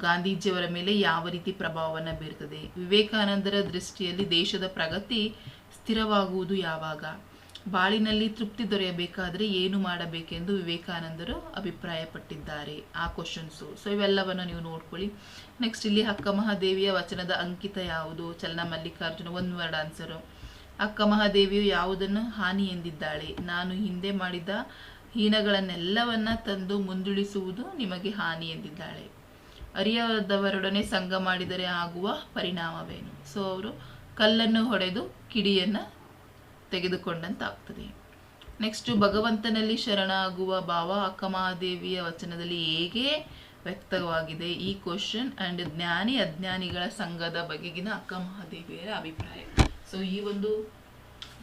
ಗಾಂಧೀಜಿಯವರ ಮೇಲೆ ಯಾವ ರೀತಿ ಪ್ರಭಾವವನ್ನು ಬೀರ್ತದೆ? ವಿವೇಕಾನಂದರ ದೃಷ್ಟಿಯಲ್ಲಿ ದೇಶದ ಪ್ರಗತಿ ಸ್ಥಿರವಾಗುವುದು ಯಾವಾಗ? ಬಾಳಿನಲ್ಲಿ ತೃಪ್ತಿ ದೊರೆಯಬೇಕಾದರೆ ಏನು ಮಾಡಬೇಕೆಂದು ವಿವೇಕಾನಂದರು ಅಭಿಪ್ರಾಯಪಟ್ಟಿದ್ದಾರೆ. ಆ ಕ್ವಶನ್ಸು ಸೊ. ಇವೆಲ್ಲವನ್ನು ನೀವು ನೋಡ್ಕೊಳ್ಳಿ. ನೆಕ್ಸ್ಟ್ ಇಲ್ಲಿ ಅಕ್ಕ ಮಹಾದೇವಿಯ ವಚನದ ಅಂಕಿತ ಯಾವುದು? ಚಲನ ಮಲ್ಲಿಕಾರ್ಜುನ ಒನ್ ವರ್ಡ್ ಆನ್ಸರು ಅಕ್ಕ ಮಹಾದೇವಿಯು ಯಾವುದನ್ನು? ಹಾನಿ ಎಂದಿದ್ದಾಳೆ. ನಾನು ಹಿಂದೆ ಮಾಡಿದ ಹೀನಗಳನ್ನೆಲ್ಲವನ್ನ ತಂದು ಮುಂದುಳಿಸುವುದು ನಿಮಗೆ ಹಾನಿ ಎಂದಿದ್ದಾಳೆ. ಅರಿಯದವರೊಡನೆ ಸಂಘ ಮಾಡಿದರೆ ಆಗುವ ಪರಿಣಾಮವೇನು? ಸೊ ಅವರು ಕಲ್ಲನ್ನು ಹೊಡೆದು ಕಿಡಿಯನ್ನು ತೆಗೆದುಕೊಂಡಂತಾಗ್ತದೆ. ನೆಕ್ಸ್ಟ್ ಭಗವಂತನಲ್ಲಿ ಶರಣಾಗುವ ಭಾವ ಅಕ್ಕಮಹಾದೇವಿಯ ವಚನದಲ್ಲಿ ಹೇಗೆ ವ್ಯಕ್ತವಾಗಿದೆ? ಈ ಕ್ವಶನ್ ಅಂಡ್ ಜ್ಞಾನಿ ಅಜ್ಞಾನಿಗಳ ಸಂಘದ ಬಗೆಗಿನ ಅಕ್ಕಮಹಾದೇವಿಯರ ಅಭಿಪ್ರಾಯ. ಸೊ ಈ ಒಂದು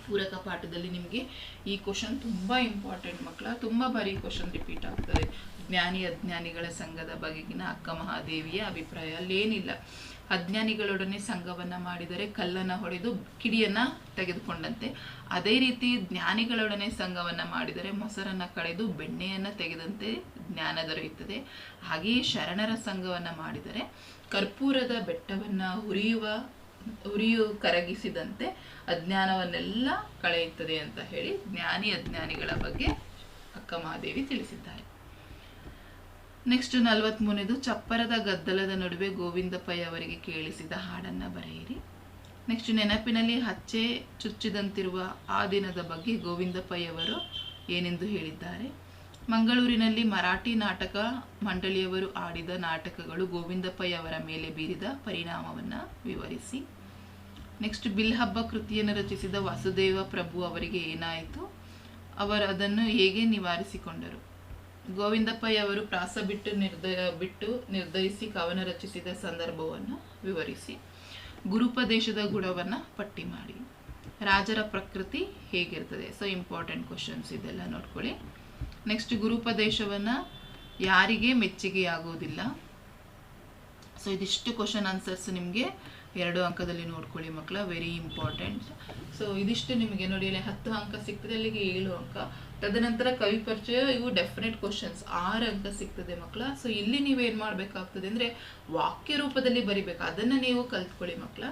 ಪೂರಕ ಪಾಠದಲ್ಲಿ ನಿಮಗೆ ಈ ಕ್ವಶನ್ ತುಂಬ ಇಂಪಾರ್ಟೆಂಟ್ ಮಕ್ಕಳ, ತುಂಬ ಬಾರಿ ಕ್ವಶನ್ ರಿಪೀಟ್ ಆಗ್ತದೆ. ಜ್ಞಾನಿ ಅಜ್ಞಾನಿಗಳ ಸಂಘದ ಬಗೆಗಿನ ಅಕ್ಕ ಮಹಾದೇವಿಯ ಅಭಿಪ್ರಾಯ ಅಲ್ಲೇನಿಲ್ಲ. ಅಜ್ಞಾನಿಗಳೊಡನೆ ಸಂಘವನ್ನು ಮಾಡಿದರೆ ಕಲ್ಲನ್ನ ಹೊಡೆದು ಕಿಡಿಯನ್ನ ತೆಗೆದುಕೊಂಡಂತೆ. ಅದೇ ರೀತಿ ಜ್ಞಾನಿಗಳೊಡನೆ ಸಂಘವನ್ನು ಮಾಡಿದರೆ ಮೊಸರನ್ನ ಕಳೆದು ಬೆಣ್ಣೆಯನ್ನ ತೆಗೆದಂತೆ ಜ್ಞಾನ ದೊರೆಯುತ್ತದೆ. ಹಾಗೆಯೇ ಶರಣರ ಸಂಘವನ್ನು ಮಾಡಿದರೆ ಕರ್ಪೂರದ ಬೆಟ್ಟವನ್ನ ಹುರಿಯುವ ಉರಿಯು ಕರಗಿಸಿದಂತೆ ಅಜ್ಞಾನವನ್ನೆಲ್ಲ ಕಳೆಯುತ್ತದೆ ಅಂತ ಹೇಳಿ ಜ್ಞಾನಿ ಅಜ್ಞಾನಿಗಳ ಬಗ್ಗೆ ಅಕ್ಕ ಮಹಾದೇವಿ ತಿಳಿಸಿದ್ದಾರೆ. ನೆಕ್ಸ್ಟ್ ನಲವತ್ಮೂರನೇದು ಚಪ್ಪರದ ಗದ್ದಲದ ನಡುವೆ ಗೋವಿಂದ ಅವರಿಗೆ ಕೇಳಿಸಿದ ಹಾಡನ್ನು ಬರೆಯಿರಿ. ನೆಕ್ಸ್ಟ್ ನೆನಪಿನಲ್ಲಿ ಹಚ್ಚೆ ಚುಚ್ಚಿದಂತಿರುವ ಆ ದಿನದ ಬಗ್ಗೆ ಗೋವಿಂದ ಪೈ ಏನೆಂದು ಹೇಳಿದ್ದಾರೆ. ಮಂಗಳೂರಿನಲ್ಲಿ ಮರಾಠಿ ನಾಟಕ ಮಂಡಳಿಯವರು ಆಡಿದ ನಾಟಕಗಳು ಗೋವಿಂದ ಅವರ ಮೇಲೆ ಬೀರಿದ ಪರಿಣಾಮವನ್ನು ವಿವರಿಸಿ. ನೆಕ್ಸ್ಟ್ ಬಿಲ್ ಹಬ್ಬ ಕೃತಿಯನ್ನು ರಚಿಸಿದ ವಾಸುದೇವ ಪ್ರಭು ಅವರಿಗೆ ಏನಾಯಿತು? ಅವರು ಅದನ್ನು ಹೇಗೆ ನಿವಾರಿಸಿಕೊಂಡರು? ಗೋವಿಂದ ಪೈ ಅವರು ಪ್ರಾಸ ಬಿಟ್ಟು ನಿರ್ದ ಬಿಟ್ಟು ನಿರ್ಧರಿಸಿ ಕವನ ರಚಿಸಿದ ಸಂದರ್ಭವನ್ನು ವಿವರಿಸಿ. ಗುರುಪದೇಶದ ಗುಣವನ್ನು ಪಟ್ಟಿ ಮಾಡಿ. ರಾಜರ ಪ್ರಕೃತಿ ಹೇಗಿರ್ತದೆ? ಸೊ ಇಂಪಾರ್ಟೆಂಟ್ ಕ್ವಶನ್ಸ್ ಇದೆಲ್ಲ ನೋಡ್ಕೊಳ್ಳಿ. ನೆಕ್ಸ್ಟ್ ಗುರುಪದೇಶವನ್ನು ಯಾರಿಗೆ ಮೆಚ್ಚುಗೆಯಾಗುವುದಿಲ್ಲ? ಸೊ ಇದಿಷ್ಟು ಕ್ವಶನ್ ಆನ್ಸರ್ಸ್ ನಿಮಗೆ ಎರಡು ಅಂಕದಲ್ಲಿ ನೋಡ್ಕೊಳ್ಳಿ ಮಕ್ಕಳ ವೆರಿ ಇಂಪಾರ್ಟೆಂಟ್ ಸೊ ಇದಿಷ್ಟು ನಿಮಗೆ ನೋಡಿ ಹತ್ತು ಅಂಕ ಸಿಗ್ತದೆ, ಅಲ್ಲಿಗೆ ಏಳು ಅಂಕ. ತದನಂತರ ಕವಿ ಪರಿಚಯ, ಇವು ಡೆಫಿನೆಟ್ ಕ್ವಶನ್ಸ್ ಆರು ಅಂಕ ಸಿಗ್ತದೆ ಮಕ್ಕಳ. ಸೊ ಇಲ್ಲಿ ನೀವು ಏನು ಮಾಡಬೇಕಾಗ್ತದೆ ಅಂದರೆ, ವಾಕ್ಯ ರೂಪದಲ್ಲಿ ಬರಿಬೇಕು. ಅದನ್ನು ನೀವು ಕಲ್ತ್ಕೊಳ್ಳಿ ಮಕ್ಕಳ.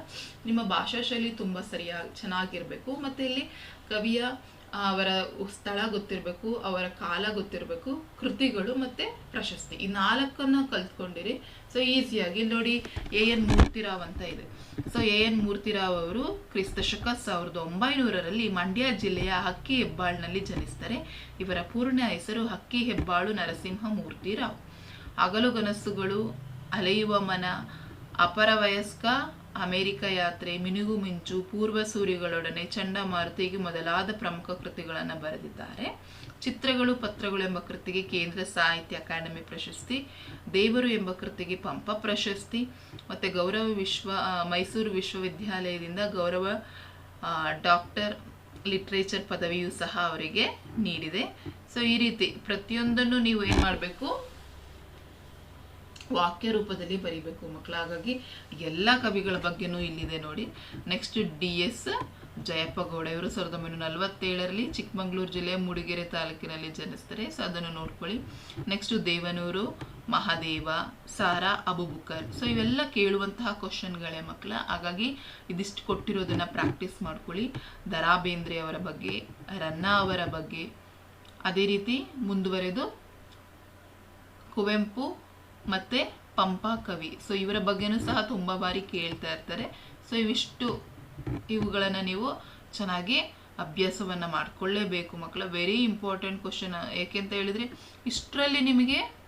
ನಿಮ್ಮ ಭಾಷಾ ಶೈಲಿ ತುಂಬ ಸರಿಯಾಗಿ ಚೆನ್ನಾಗಿರಬೇಕು. ಮತ್ತು ಇಲ್ಲಿ ಕವಿಯ ಅವರ ಸ್ಥಳ ಗೊತ್ತಿರಬೇಕು, ಅವರ ಕಾಲ ಗೊತ್ತಿರಬೇಕು, ಕೃತಿಗಳು ಮತ್ತು ಪ್ರಶಸ್ತಿ. ಈ ನಾಲ್ಕನ್ನು ಕಲ್ತ್ಕೊಂಡಿರಿ. ಸೊ ಈಸಿಯಾಗಿ ನೋಡಿ, ಎ ಎನ್ ಮೂರ್ತಿರಾವ್ ಅಂತ ಇದೆ. ಸೊ ಎ ಎನ್ ಮೂರ್ತಿರಾವ್ ಅವರು ಕ್ರಿಸ್ತಶಕ ಸಾವಿರದ ಒಂಬೈನೂರರಲ್ಲಿ ಮಂಡ್ಯ ಜಿಲ್ಲೆಯ ಹಕ್ಕಿ ಹೆಬ್ಬಾಳ್ನಲ್ಲಿ ಜನಿಸ್ತಾರೆ. ಇವರ ಪೂರ್ಣ ಹೆಸರು ಹಕ್ಕಿ ಹೆಬ್ಬಾಳು ನರಸಿಂಹ ಮೂರ್ತಿರಾವ್. ಹಗಲುಗನಸುಗಳು ಅಲೆಯುವ ಮನ, ಅಪರವಯಸ್ಕ ಅಮೆರಿಕ ಯಾತ್ರೆ, ಮಿನುಗು ಮಿಂಚು, ಪೂರ್ವ ಸೂರ್ಯಗಳೊಡನೆ ಚಂಡಮಾರುತ ಹೀಗೆ ಮೊದಲಾದ ಪ್ರಮುಖ ಕೃತಿಗಳನ್ನು ಬರೆದಿದ್ದಾರೆ. ಚಿತ್ರಗಳು, ಪತ್ರಗಳು ಎಂಬ ಕೃತಿಗೆ ಕೇಂದ್ರ ಸಾಹಿತ್ಯ ಅಕಾಡೆಮಿ ಪ್ರಶಸ್ತಿ, ದೇವರು ಎಂಬ ಕೃತಿಗೆ ಪಂಪ ಪ್ರಶಸ್ತಿ, ಮತ್ತು ಗೌರವ ವಿಶ್ವ ಮೈಸೂರು ವಿಶ್ವವಿದ್ಯಾಲಯದಿಂದ ಗೌರವ ಡಾಕ್ಟರ್ ಲಿಟ್ರೇಚರ್ ಪದವಿಯೂ ಸಹ ಅವರಿಗೆ ನೀಡಿದೆ. ಸೊ ಈ ರೀತಿ ಪ್ರತಿಯೊಂದನ್ನು ನೀವು ಏನು ಮಾಡಬೇಕು? ವಾಕ್ಯ ರೂಪದಲ್ಲಿ ಬರೀಬೇಕು ಮಕ್ಕಳು ಹಾಗಾಗಿ ಎಲ್ಲ ಕವಿಗಳ ಬಗ್ಗೆನೂ ಇಲ್ಲಿದೆ ನೋಡಿ. Next D S Jayappa Gowda ಇವರು ಸಾವಿರದ ಒಂಬೈನೂರ ನಲವತ್ತೇಳರಲ್ಲಿ ಚಿಕ್ಕಮಗಳೂರು ಜಿಲ್ಲೆಯ ಮೂಡಿಗೆರೆ ತಾಲೂಕಿನಲ್ಲಿ ಜನಿಸ್ತಾರೆ ಸೊ ಅದನ್ನು ನೋಡ್ಕೊಳ್ಳಿ. ನೆಕ್ಸ್ಟ್ ದೇವನೂರು, ಮಹಾದೇವ, ಸಾರಾ, ಅಬುಬುಕರ್. ಸೊ ಇವೆಲ್ಲ ಕೇಳುವಂತಹ ಕ್ವಶನ್ಗಳೇ ಮಕ್ಕಳ ಹಾಗಾಗಿ ಇದಿಷ್ಟು ಕೊಟ್ಟಿರೋದನ್ನು ಪ್ರಾಕ್ಟೀಸ್ ಮಾಡ್ಕೊಳ್ಳಿ. ದರಾ ಬೇಂದ್ರೆ ಅವರ ಬಗ್ಗೆ, ರನ್ನ ಅವರ ಬಗ್ಗೆ. ಅದೇ ರೀತಿ ಮುಂದುವರೆದು ಕುವೆಂಪು ಮತ್ತೆ ಪಂಪ ಕವಿ. ಸೊ ಇವರ ಬಗ್ಗೆನೂ ಸಹ ತುಂಬ ಬಾರಿ ಕೇಳ್ತಾ ಇರ್ತಾರೆ. ಸೊ ಇವಿಷ್ಟು ಇವುಗಳನ್ನು ನೀವು ಚೆನ್ನಾಗಿ ಅಭ್ಯಾಸವನ್ನು ಮಾಡಿಕೊಳ್ಳೇಬೇಕು ಮಕ್ಕಳ. ವೆರಿ ಇಂಪಾರ್ಟೆಂಟ್ ಕ್ವಶನ್ ಏಕೆಂತ ಹೇಳಿದರೆ, ಇಷ್ಟರಲ್ಲಿ ನಿಮಗೆ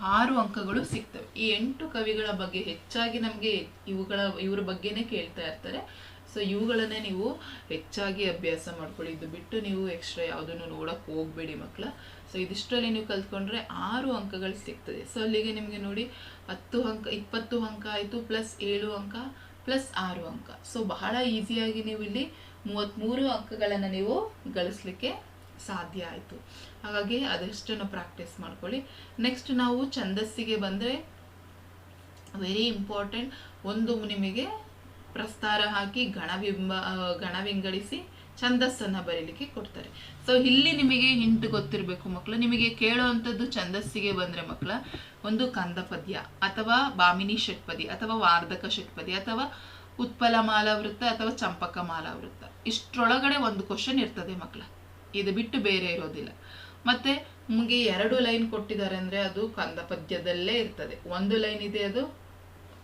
ಆರು ಅಂಕಗಳು ಸಿಗ್ತವೆ. ಈ ಎಂಟು ಕವಿಗಳ ಬಗ್ಗೆ ಹೆಚ್ಚಾಗಿ ನಮಗೆ ಇವುಗಳ, ಇವರ ಬಗ್ಗೆನೇ ಕೇಳ್ತಾ ಇರ್ತಾರೆ. ಸೊ ಇವುಗಳನ್ನೇ ನೀವು ಹೆಚ್ಚಾಗಿ ಅಭ್ಯಾಸ ಮಾಡ್ಕೊಳ್ಳಿ. ಇದು ಬಿಟ್ಟು ನೀವು ಎಕ್ಸ್ಟ್ರಾ ಯಾವುದನ್ನು ನೋಡೋಕೆ ಹೋಗಬೇಡಿ ಮಕ್ಕಳ ಸೊ ಇದಿಷ್ಟರಲ್ಲಿ ನೀವು ಕಲ್ತ್ಕೊಂಡ್ರೆ ಆರು ಅಂಕಗಳು ಸಿಗ್ತದೆ. ಸೊ ಅಲ್ಲಿಗೆ ನಿಮಗೆ ನೋಡಿ ಹತ್ತು ಅಂಕ, ಇಪ್ಪತ್ತು ಅಂಕ ಆಯಿತು ಪ್ಲಸ್ ಏಳು ಅಂಕ ಪ್ಲಸ್ ಆರು ಅಂಕ. ಸೊ ಬಹಳ ಈಸಿಯಾಗಿ ನೀವು ಇಲ್ಲಿ ಮೂವತ್ತ್ಮೂರು ಅಂಕಗಳನ್ನು ನೀವು ಗಳಿಸ್ಲಿಕ್ಕೆ ಸಾಧ್ಯ ಆಯಿತು. ಹಾಗಾಗಿ ಅದಷ್ಟನ್ನು ಪ್ರಾಕ್ಟೀಸ್ ಮಾಡ್ಕೊಳ್ಳಿ. ನೆಕ್ಸ್ಟ್ ನಾವು ಛಂದಸ್ಸಿಗೆ ಬಂದರೆ ವೆರಿ ಇಂಪಾರ್ಟೆಂಟ್ ಒಂದು ನಿಮಗೆ ಪ್ರಸ್ತಾರ ಹಾಕಿ ಗಣಬಿಂಬ ಗಣವಿಂಗಡಿಸಿ ಗಣ ವಿಂಗಡಿಸಿ ಛಂದಸ್ಸನ್ನು ಬರೀಲಿಕ್ಕೆ ಕೊಡ್ತಾರೆ. ಸೊ ಇಲ್ಲಿ ನಿಮಗೆ ಹಿಂಟ್ ಗೊತ್ತಿರಬೇಕು ಮಕ್ಕಳು ನಿಮಗೆ ಕೇಳುವಂಥದ್ದು ಛಂದಸ್ಸಿಗೆ ಬಂದರೆ ಮಕ್ಕಳ ಒಂದು ಕಂದ ಪದ್ಯ ಅಥವಾ ಬಾಮಿನಿ ಷಟ್ಪದಿ ಅಥವಾ ವಾರ್ಧಕ ಷಟ್ಪದಿ ಅಥವಾ ಉತ್ಪಲ ಮಾಲಾವೃತ್ತ ಅಥವಾ ಚಂಪಕ ಮಾಲಾವೃತ್ತ. ಇಷ್ಟರೊಳಗಡೆ ಒಂದು ಕ್ವಶನ್ ಇರ್ತದೆ ಮಕ್ಕಳ ಇದು ಬಿಟ್ಟು ಬೇರೆ ಇರೋದಿಲ್ಲ. ಮತ್ತೆ ನಿಮಗೆ ಎರಡು ಲೈನ್ ಕೊಟ್ಟಿದ್ದಾರೆ ಅಂದರೆ ಅದು ಕಂದ ಪದ್ಯದಲ್ಲೇ ಇರ್ತದೆ. ಒಂದು ಲೈನ್ ಇದೆ ಅದು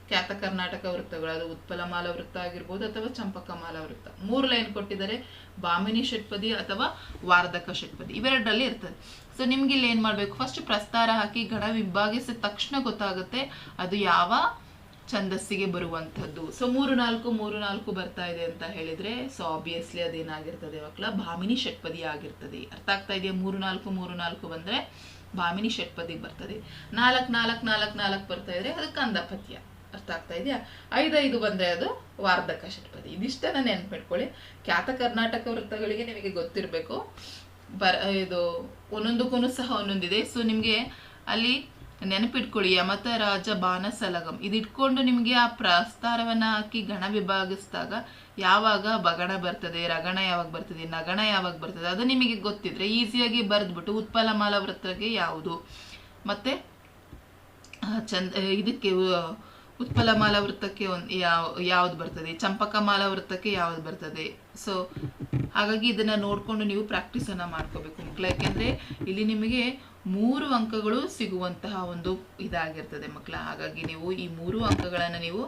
ಖ್ಯಾತ ಕರ್ನಾಟಕ ವೃತ್ತಗಳು, ಅದು ಉತ್ಪಲಮಾಲ ವೃತ್ತ ಆಗಿರ್ಬೋದು ಅಥವಾ ಚಂಪಕಮಾಲ ವೃತ್ತ. ಮೂರು ಲೈನ್ ಕೊಟ್ಟಿದ್ದಾರೆ, ಬಾಮಿನಿ ಷಟ್ಪದಿ ಅಥವಾ ವಾರ್ಧಕ ಷಟ್ಪದಿ. ಇವೆರಡರಲ್ಲಿ ಇರ್ತದೆ. ಸೊ ನಿಮ್ಗೆ ಇಲ್ಲಿ ಏನು ಮಾಡಬೇಕು? ಫಸ್ಟ್ ಪ್ರಸ್ತಾರ ಹಾಕಿ, ಗಣ ವಿಭಾಗಿಸಿದ ತಕ್ಷಣ ಗೊತ್ತಾಗುತ್ತೆ ಅದು ಯಾವ ಛಂದಸ್ಸಿಗೆ ಬರುವಂಥದ್ದು. ಸೊ ಮೂರು ನಾಲ್ಕು ಮೂರು ನಾಲ್ಕು ಬರ್ತಾ ಇದೆ ಅಂತ ಹೇಳಿದ್ರೆ ಸೊ ಆಬ್ವಿಯಸ್ಲಿ ಅದೇನಾಗಿರ್ತದೆ ಮಕ್ಕಳ ಭಾಮಿನಿ ಷಟ್ಪದಿ ಆಗಿರ್ತದೆ. ಅರ್ಥ ಆಗ್ತಾ ಇದೆಯಾ? ಮೂರು ನಾಲ್ಕು ಮೂರು ನಾಲ್ಕು ಬಂದ್ರೆ ಭಾಮಿನಿ ಷಟ್ಪದಿಗೆ ಬರ್ತದೆ. ನಾಲ್ಕು ನಾಲ್ಕು ನಾಲ್ಕು ನಾಲ್ಕು ಬರ್ತಾ ಇದ್ರೆ ಅದು ಕಂದ ಪದ್ಯ ಅರ್ಥ ಆಗ್ತಾ ಇದೆಯಾ? ಐದೈದು ಬಂದ್ರೆ ಅದು ವಾರ್ಧಕ ಷಟ್ಪದಿ. ಇದಿಷ್ಟನ್ನ ನೆನ್ಪಿಟ್ಕೊಳ್ಳಿ. ಖ್ಯಾತ ಕರ್ನಾಟಕ ವೃತ್ತಗಳಿಗೆ ನಿಮಗೆ ಗೊತ್ತಿರಬೇಕು. ಬರ, ಇದು ಒಂದೊಂದಕ್ಕೂ ಸಹ ಒಂದೊಂದಿದೆ. ಸೊ ನಿಮಗೆ ಅಲ್ಲಿ ನೆನಪಿಟ್ಕೊಳ್ಳಿ. ಯಮತ ರಾಜ ಬಾನ ಸಲಗಂ ಇದಿಟ್ಕೊಂಡು ನಿಮಗೆ ಆ ಪ್ರಸ್ತಾರವನ್ನ ಹಾಕಿ ಗಣ ವಿಭಾಗಿಸಿದಾಗ ಯಾವಾಗ ಬಗಣ ಬರ್ತದೆ, ರಗಣ ಯಾವಾಗ ಬರ್ತದೆ, ನಗಣ ಯಾವಾಗ ಬರ್ತದೆ, ಅದು ನಿಮಗೆ ಗೊತ್ತಿದ್ರೆ ಈಸಿಯಾಗಿ ಬರೆದ್ಬಿಟ್ಟು ಉತ್ಪಲ ಮಾಲ ವೃತ್ತಕ್ಕೆ ಯಾವುದು? ಮತ್ತೆ ಚಂದ, ಇದಕ್ಕೆ ಉ- ಉತ್ಪಲ ಮಾಲ ವೃತ್ತಕ್ಕೆ ಒಂದು ಯಾವ, ಯಾವ್ದು ಬರ್ತದೆ? ಚಂಪಕ ಮಾಲ ವೃತ್ತಕ್ಕೆ ಯಾವ್ದು ಬರ್ತದೆ? ಸೊ ಹಾಗಾಗಿ ಇದನ್ನ ನೋಡ್ಕೊಂಡು ನೀವು ಪ್ರಾಕ್ಟೀಸನ್ನು ಮಾಡ್ಕೋಬೇಕು ಮಕ್ಕಳ ಯಾಕೆಂದ್ರೆ ಇಲ್ಲಿ ನಿಮಗೆ ಮೂರು ಅಂಕಗಳು ಸಿಗುವಂತಹ ಒಂದು ಇದಾಗಿರ್ತದೆ ಮಕ್ಕಳ ಹಾಗಾಗಿ ನೀವು ಈ ಮೂರು ಅಂಕಗಳನ್ನು ನೀವು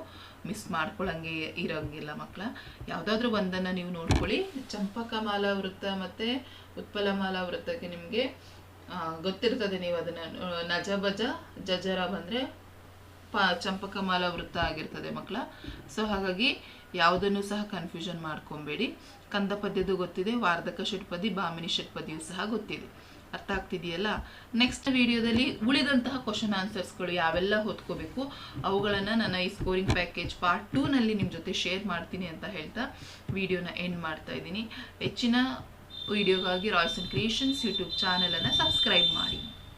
ಮಿಸ್ ಮಾಡ್ಕೊಳ್ಳಂಗೆ ಇರೋಂಗಿಲ್ಲ ಮಕ್ಕಳ ಯಾವುದಾದ್ರೂ ಒಂದನ್ನು ನೀವು ನೋಡ್ಕೊಳ್ಳಿ. ಚಂಪಕ ಮಾಲ ವೃತ್ತ ಮತ್ತು ಉತ್ಪಲ ಮಾಲ ವೃತ್ತಕ್ಕೆ ನಿಮಗೆ ಗೊತ್ತಿರ್ತದೆ ನೀವು ಅದನ್ನು, ನಜಬಜ, ಜಜರ ಬಂದರೆ ಪ ಚಂಪಕಮಾಲ ವೃತ್ತ ಆಗಿರ್ತದೆ ಮಕ್ಕಳ. ಸೊ ಹಾಗಾಗಿ ಯಾವುದನ್ನು ಸಹ ಕನ್ಫ್ಯೂಷನ್ ಮಾಡ್ಕೊಬೇಡಿ. ಕಂದ ಪದ್ಯದು ಗೊತ್ತಿದೆ, ವಾರ್ಧಕ ಷಟ್ಪದಿ, ಬಾಮಿನಿ ಷಟ್ಪದಿಯು ಸಹ ಗೊತ್ತಿದೆ. ಅರ್ಥ ಆಗ್ತಿದೆಯಲ್ಲ? ನೆಕ್ಸ್ಟ್ ವಿಡಿಯೋದಲ್ಲಿ ಉಳಿದಂತಹ ಕ್ವಶನ್ ಆನ್ಸರ್ಸ್ಗಳು ಯಾವೆಲ್ಲ ಹೊತ್ಕೋಬೇಕು ಅವುಗಳನ್ನು ನನ್ನ ಈ ಸ್ಕೋರಿಂಗ್ ಪ್ಯಾಕೇಜ್ ಪಾರ್ಟ್ ಟೂನಲ್ಲಿ ನಿಮ್ಮ ಜೊತೆ ಶೇರ್ ಮಾಡ್ತೀನಿ ಅಂತ ಹೇಳ್ತಾ ವಿಡಿಯೋನ ಎಂಡ್ ಮಾಡ್ತಾ ಇದ್ದೀನಿ. ಹೆಚ್ಚಿನ ವಿಡಿಯೋಗಾಗಿ ರಾಯ್ಸ್ ಅಂಡ್ ಕ್ರಿಯೇಷನ್ಸ್ ಯೂಟ್ಯೂಬ್ ಚಾನಲನ್ನು ಸಬ್ಸ್ಕ್ರೈಬ್ ಮಾಡಿ.